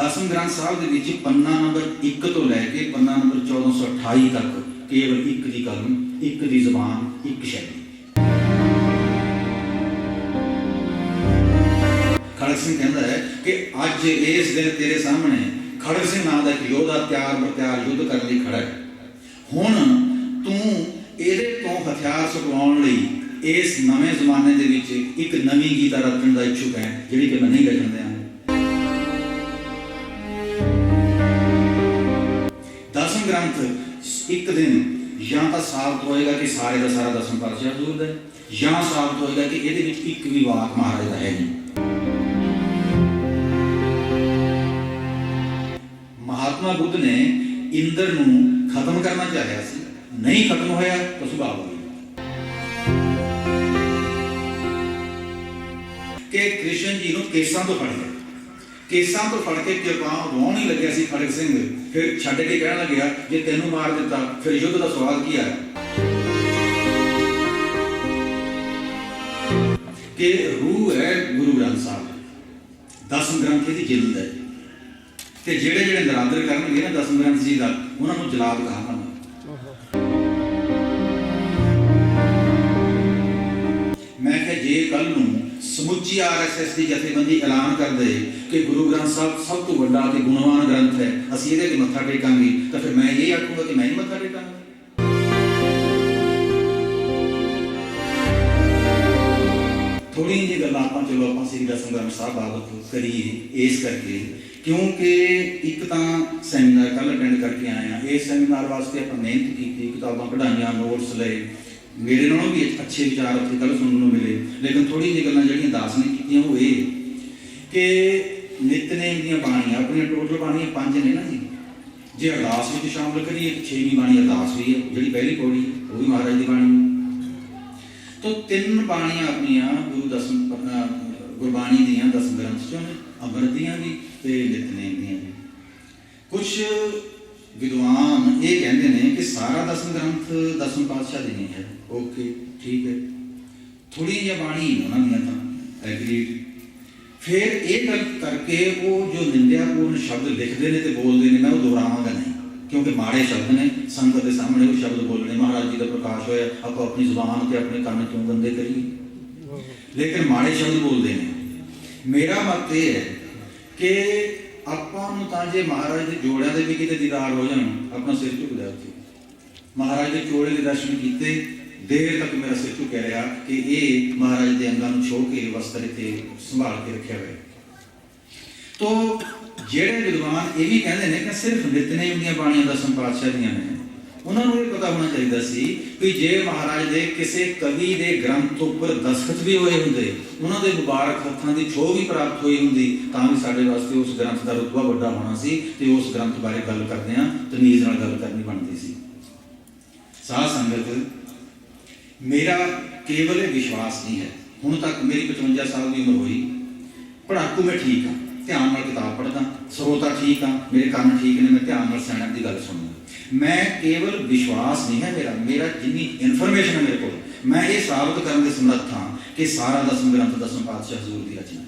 ਦਸਮ ਗ੍ਰੰਥ ਸਾਹਿਬ ਦੇ ਵਿੱਚ ਪੰਨਾ ਨੰਬਰ 1 ਤੋਂ ਲੈ ਕੇ ਪੰਨਾ ਨੰਬਰ 1428 ਤੱਕ ਕੇਵਲ ਇੱਕ ਦੀ ਕਲਮ, ਇੱਕ ਦੀ ਜ਼ਬਾਨ, ਇੱਕ ਸ਼ੈਲੀ। ਖੜਗ ਸਿੰਘ ਕਹਿੰਦਾ ਹੈ ਕਿ ਅੱਜ ਇਸ ਦਿਨ ਤੇਰੇ ਸਾਹਮਣੇ ਖੜਗ ਸਿੰਘ ਨਾਮ ਦਾ ਇੱਕ ਯੋਧਾ ਤਿਆਰ ਬਰਤਿਆਰ ਯੁੱਧ ਕਰਨ ਲਈ ਖੜਾ ਹੈ। ਹੁਣ ਤੂੰ ਇਹਦੇ ਤੋਂ ਹਥਿਆਰ ਸੁਕਵਾਉਣ ਲਈ ਇਸ ਨਵੇਂ ਜ਼ਮਾਨੇ ਦੇ ਵਿੱਚ ਇੱਕ ਨਵੀਂ ਗੀਤਾ ਰਚਣ ਦਾ ਇੱਛੁਕ ਹੈ, ਜਿਹੜੀ ਕਿ ਮੈਂ ਨਹੀਂ ਰਚਣ ਦਿਆਂ ਇੱਕ ਦਿਨ ਜਾਂ ਤਾਂ ਸਾਬਤ ਹੋਏਗਾ ਕਿ ਸਾਰੇ ਦਾ ਸਾਰਾ ਦਸਮ ਪਾਤਸ਼ਾਹ ਹਜ਼ੂਰ ਦਾ ਹੈ, ਜਾਂ ਸਾਬਤ ਹੋਏਗਾ ਕਿ ਇਹਦੇ ਵਿੱਚ ਇੱਕ ਵੀ ਵਾਕ ਮਹਾਰਾਜ ਦਾ ਹੈ ਨਹੀਂ। ਮਹਾਤਮਾ ਬੁੱਧ ਨੇ ਇੰਦਰ ਨੂੰ ਖਤਮ ਕਰਨਾ ਚਾਹਿਆ ਸੀ ਨਹੀਂ ਖਤਮ ਹੋਇਆ ਤਾਂ ਸੁਭਾਅ ਹੋ ਗਿਆ। ਕਿ ਕ੍ਰਿਸ਼ਨ ਜੀ ਨੂੰ ਕੇਸਾਂ ਤੋਂ ਫੜ ਲਿਆ। ਕੇਸਾਂ ਤੋਂ ਫੜ ਕੇ ਕਿਰਪਾਨ ਰੋਣ ਹੀ ਲੱਗਿਆ ਸੀ ਖੜਗ ਸਿੰਘ। ਫਿਰ ਛੱਡ ਕੇ ਕਹਿਣ ਲੱਗਿਆ ਜੇ ਤੈਨੂੰ ਮਾਰ ਦਿੱਤਾ, ਫਿਰ ਯੁੱਧ ਦਾ ਸਵਾਲ ਕੀ ਆਇਆ ਕਿ ਰੂਹ ਹੈ ਗੁਰੂ ਗ੍ਰੰਥ ਸਾਹਿਬ। ਦਸਮ ਗ੍ਰੰਥ ਦੀ ਜਿਲਦ ਹੈ। ਤੇ ਜਿਹੜੇ ਜਿਹੜੇ ਨਰਾਦਰ ਕਰਨਗੇ ਨਾ ਦਸਮ ਗ੍ਰੰਥ ਜੀ ਦਾ, ਉਹਨਾਂ ਨੂੰ ਜਲਾਦ ਕਹਾਂਗਾ ਮੈਂ। ਕਿਹਾ, ਜੇ ਕੱਲ ਨੂੰ ਸਮੁੱਚੀ ਆਰਐਸਐਸ ਦੀ ਜਥੇਬੰਦੀ ਐਲਾਨ ਕਰ ਦੇ ਕਿ ਗੁਰੂ ਗ੍ਰੰਥ ਸਾਹਿਬ ਸਭ ਤੋਂ ਵੱਡਾ ਤੇ ਗੁਣਵਾਨ ਗ੍ਰੰਥ ਹੈ। ਅਸੀਂ ਇਹਦੇ ਤੇ ਮੱਥਾ ਟੇਕਾਂਗੇ। ਤਾਂ ਫਿਰ ਮੈਂ ਇਹ ਆਖੂੰਗਾ ਕਿ ਮੈਂ ਨਹੀਂ ਮੱਥਾ ਟੇਕਾਂਗਾ। ਥੋੜੀ ਜਿਹੀ ਗੱਲਾਂ ਆਪਾਂ, ਚਲੋ ਆਪਾਂ ਸ੍ਰੀ ਦਸਮ ਗ੍ਰੰਥ ਸਾਹਿਬ ਬਾਬਤ ਕਰੀਏ ਇਸ ਕਰਕੇ। ਕਿਉਂਕਿ ਇੱਕ ਤਾਂ ਸੈਮੀਨਾਰ ਕੱਲ ਅਟੈਂਡ ਕਰਕੇ ਆਏ ਆ ਇਸ ਸੈਮੀਨਾਰ ਵਾਸਤੇ ਆਪਾਂ ਮਿਹਨਤ ਕੀਤੀ, ਕਿਤਾਬਾਂ ਕਢਾਈਆਂ ਨੋਟਸ ਲਏ। ਮੇਰੇ ਨਾਲੋਂ ਵੀ ਅੱਛੇ ਵਿਚਾਰ ਉੱਥੇ ਕੱਲ ਸੁਣਨ ਨੂੰ ਮਿਲੇ। ਲੇਕਿਨ ਥੋੜੀ ਜਿਹੀ ਗੱਲਾਂ ਜਿਹੜੀਆਂ ਦਾਸ ਨੇ ਕੀਤੀਆਂ ਉਹ ਇਹ ਕਿ ਨਿਤਨੇਮ ਦੀਆਂ ਬਾਣੀਆਂ, ਆਪਣੀਆਂ ਟੋਟਲ ਬਾਣੀਆਂ ਪੰਜ ਨੇ ਨਾ ਜੀ। ਜੇ ਅਰਦਾਸ ਵਿੱਚ ਸ਼ਾਮਲ ਕਰੀਏ ਛੇਵੀਂ ਬਾਣੀ ਅਰਦਾਸ ਵੀ ਹੈ ਜਿਹੜੀ ਪਹਿਲੀ ਪੌੜੀ, ਉਹ ਵੀ ਮਹਾਰਾਜ ਦੀ ਬਾਣੀ। ਹੈ ਤਿੰਨ ਬਾਣੀਆਂ ਆਪਣੀਆਂ ਗੁਰੂ ਦਸਮ ਗੁਰਬਾਣੀ ਦੀਆਂ, ਦਸਮ ਗ੍ਰੰਥ ਚੋਂ ਨੇ ਅੰਮ੍ਰਿਤ ਦੀਆਂ ਵੀ ਤੇ ਨਿਤਨੇਮ ਦੀਆਂ ਵੀ। ਕੁਝ ਵਿਦਵਾਨ ਇਹ ਕਹਿੰਦੇ ਨੇ ਕਿ ਸਾਰਾ ਦਸਮ ਗ੍ਰੰਥ ਦਸਮ ਪਾਤਸ਼ਾਹ ਦੀ ਨਹੀਂ ਹੈ ਓਕੇ ਠੀਕ ਹੈ। ਥੋੜੀ ਜਿਹੀ ਬਾਣੀ ਉਹਨਾਂ ਦੀਆਂ ਤਾਂ ਐਗਰੀਡ ਫਿਰ ਇਹ ਗੱਲ ਕਰਕੇ ਉਹ ਜੋ ਨਿੰਦਿਆਪੂਰਨ ਸ਼ਬਦ ਲਿਖਦੇ ਨੇ ਤੇ ਬੋਲਦੇ ਨੇ, ਮੈਂ ਉਹ ਦੁਹਰਾਵਾਂਗਾ ਨਹੀਂ। ਕਿਉਂਕਿ ਮਾੜੇ ਸ਼ਬਦ ਨੇ, ਸੰਗਤ ਦੇ ਸਾਹਮਣੇ ਉਹ ਸ਼ਬਦ ਬੋਲਣੇ। ਮਹਾਰਾਜ ਜੀ ਦਾ ਪ੍ਰਕਾਸ਼ ਹੋਇਆ, ਆਪਾਂ ਆਪਣੀ ਜ਼ੁਬਾਨ ਤੇ ਆਪਣੇ ਕੰਨ ਕਿਉਂ ਗੰਦੇ ਕਰੀਏ? ਲੇਕਿਨ ਮਾੜੇ ਸ਼ਬਦ ਬੋਲਦੇ ਨੇ। ਮੇਰਾ ਮਤ ਇਹ ਹੈ ਕਿ ਆਪਾਂ ਨੂੰ ਤਾਂ ਜੇ ਮਹਾਰਾਜ ਦੇ ਜੋੜਿਆਂ ਦੇ ਵੀ ਕਿਤੇ ਦੀਦਾਰ ਹੋ ਜਾਣ, ਆਪਣਾ ਸਿਰ ਝੁਕ ਜਾ ਉੱਥੇ। ਮਹਾਰਾਜ ਦੇ ਜੋੜੇ ਦੇ ਦਰਸ਼ਨ ਕੀਤੇ ਦੇਰ ਤੱਕ ਮੇਰਾ ਸਿਰ ਕਹਿ ਰਿਹਾ ਕਿ ਇਹ ਮਹਾਰਾਜ ਦੇ ਅੰਗਾਂ ਨੂੰ ਛੋਹ ਕੇ ਵਸਤਰ ਤੇ ਸੰਭਾਲ ਕੇ ਰੱਖਿਆ ਹੋਇਆ ਤੋ ਜਿਹੜੇ ਵਿਦਵਾਨ ਇਹ ਵੀ ਕਹਿੰਦੇ ਨੇ ਕਿ ਸਿਰਫ ਨਿਤਨੇਮ ਦੀਆਂ ਬਾਣੀਆਂ ਦਾ ਸੰਪਾਦਸ਼ਾਹ ਦੀਆਂ ਨੇ, ਉਹਨਾਂ ਨੂੰ ਇਹ ਪਤਾ ਹੋਣਾ ਚਾਹੀਦਾ ਸੀ ਕਿ ਜੇ ਮਹਾਰਾਜ ਦੇ ਕਿਸੇ ਕਵੀ ਦੇ ਗ੍ਰੰਥ ਉੱਪਰ ਦਸਖਤ ਵੀ ਹੋਏ ਹੁੰਦੇ, ਉਹਨਾਂ ਦੇ ਮੁਬਾਰਕ ਹੱਥਾਂ ਦੀ ਛੋਹ ਵੀ ਪ੍ਰਾਪਤ ਹੋਈ ਹੁੰਦੀ, ਤਾਂ ਵੀ ਸਾਡੇ ਵਾਸਤੇ ਉਸ ਗ੍ਰੰਥ ਦਾ ਰੁਤਬਾ ਵੱਡਾ ਹੋਣਾ ਸੀ ਤੇ ਉਸ ਗ੍ਰੰਥ ਬਾਰੇ ਗੱਲ ਕਰਦੇ ਆ ਤਮੀਜ਼ ਨਾਲ ਗੱਲ ਕਰਨੀ ਬਣਦੀ ਸੀ। ਸਾਧ ਸੰਗਤ ਮੇਰਾ ਕੇਵਲ ਵਿਸ਼ਵਾਸ ਨਹੀਂ ਹੈ। ਹੁਣ ਤੱਕ ਮੇਰੀ 55 ਸਾਲ ਦੀ ਉਮਰ ਹੋਈ। ਪੜਾਕੂ ਮੈਂ ਠੀਕ ਹਾਂ, ਧਿਆਨ ਨਾਲ ਕਿਤਾਬ ਪੜ੍ਹਦਾ। ਸਰੋਤਾ ਠੀਕ ਹਾਂ, ਮੇਰੇ ਕੰਮ ਠੀਕ ਨੇ, ਮੈਂ ਧਿਆਨ ਨਾਲ ਸਿਆਣਪ ਦੀ ਗੱਲ ਸੁਣਦਾ। ਮੈਂ ਕੇਵਲ ਵਿਸ਼ਵਾਸ ਨਹੀਂ ਹੈ ਮੇਰਾ। ਮੇਰਾ ਜਿੰਨੀ ਇਨਫੋਰਮੇਸ਼ਨ ਹੈ ਮੇਰੇ ਕੋਲ, ਮੈਂ ਇਹ ਸਾਬਤ ਕਰਨ ਦੇ ਸਮਰੱਥ ਹਾਂ ਕਿ ਸਾਰਾ ਦਸਮ ਗ੍ਰੰਥ ਦਸਮ ਪਾਤਸ਼ਾਹ ਹਜ਼ੂਰ ਦੀ ਰਚਨਾ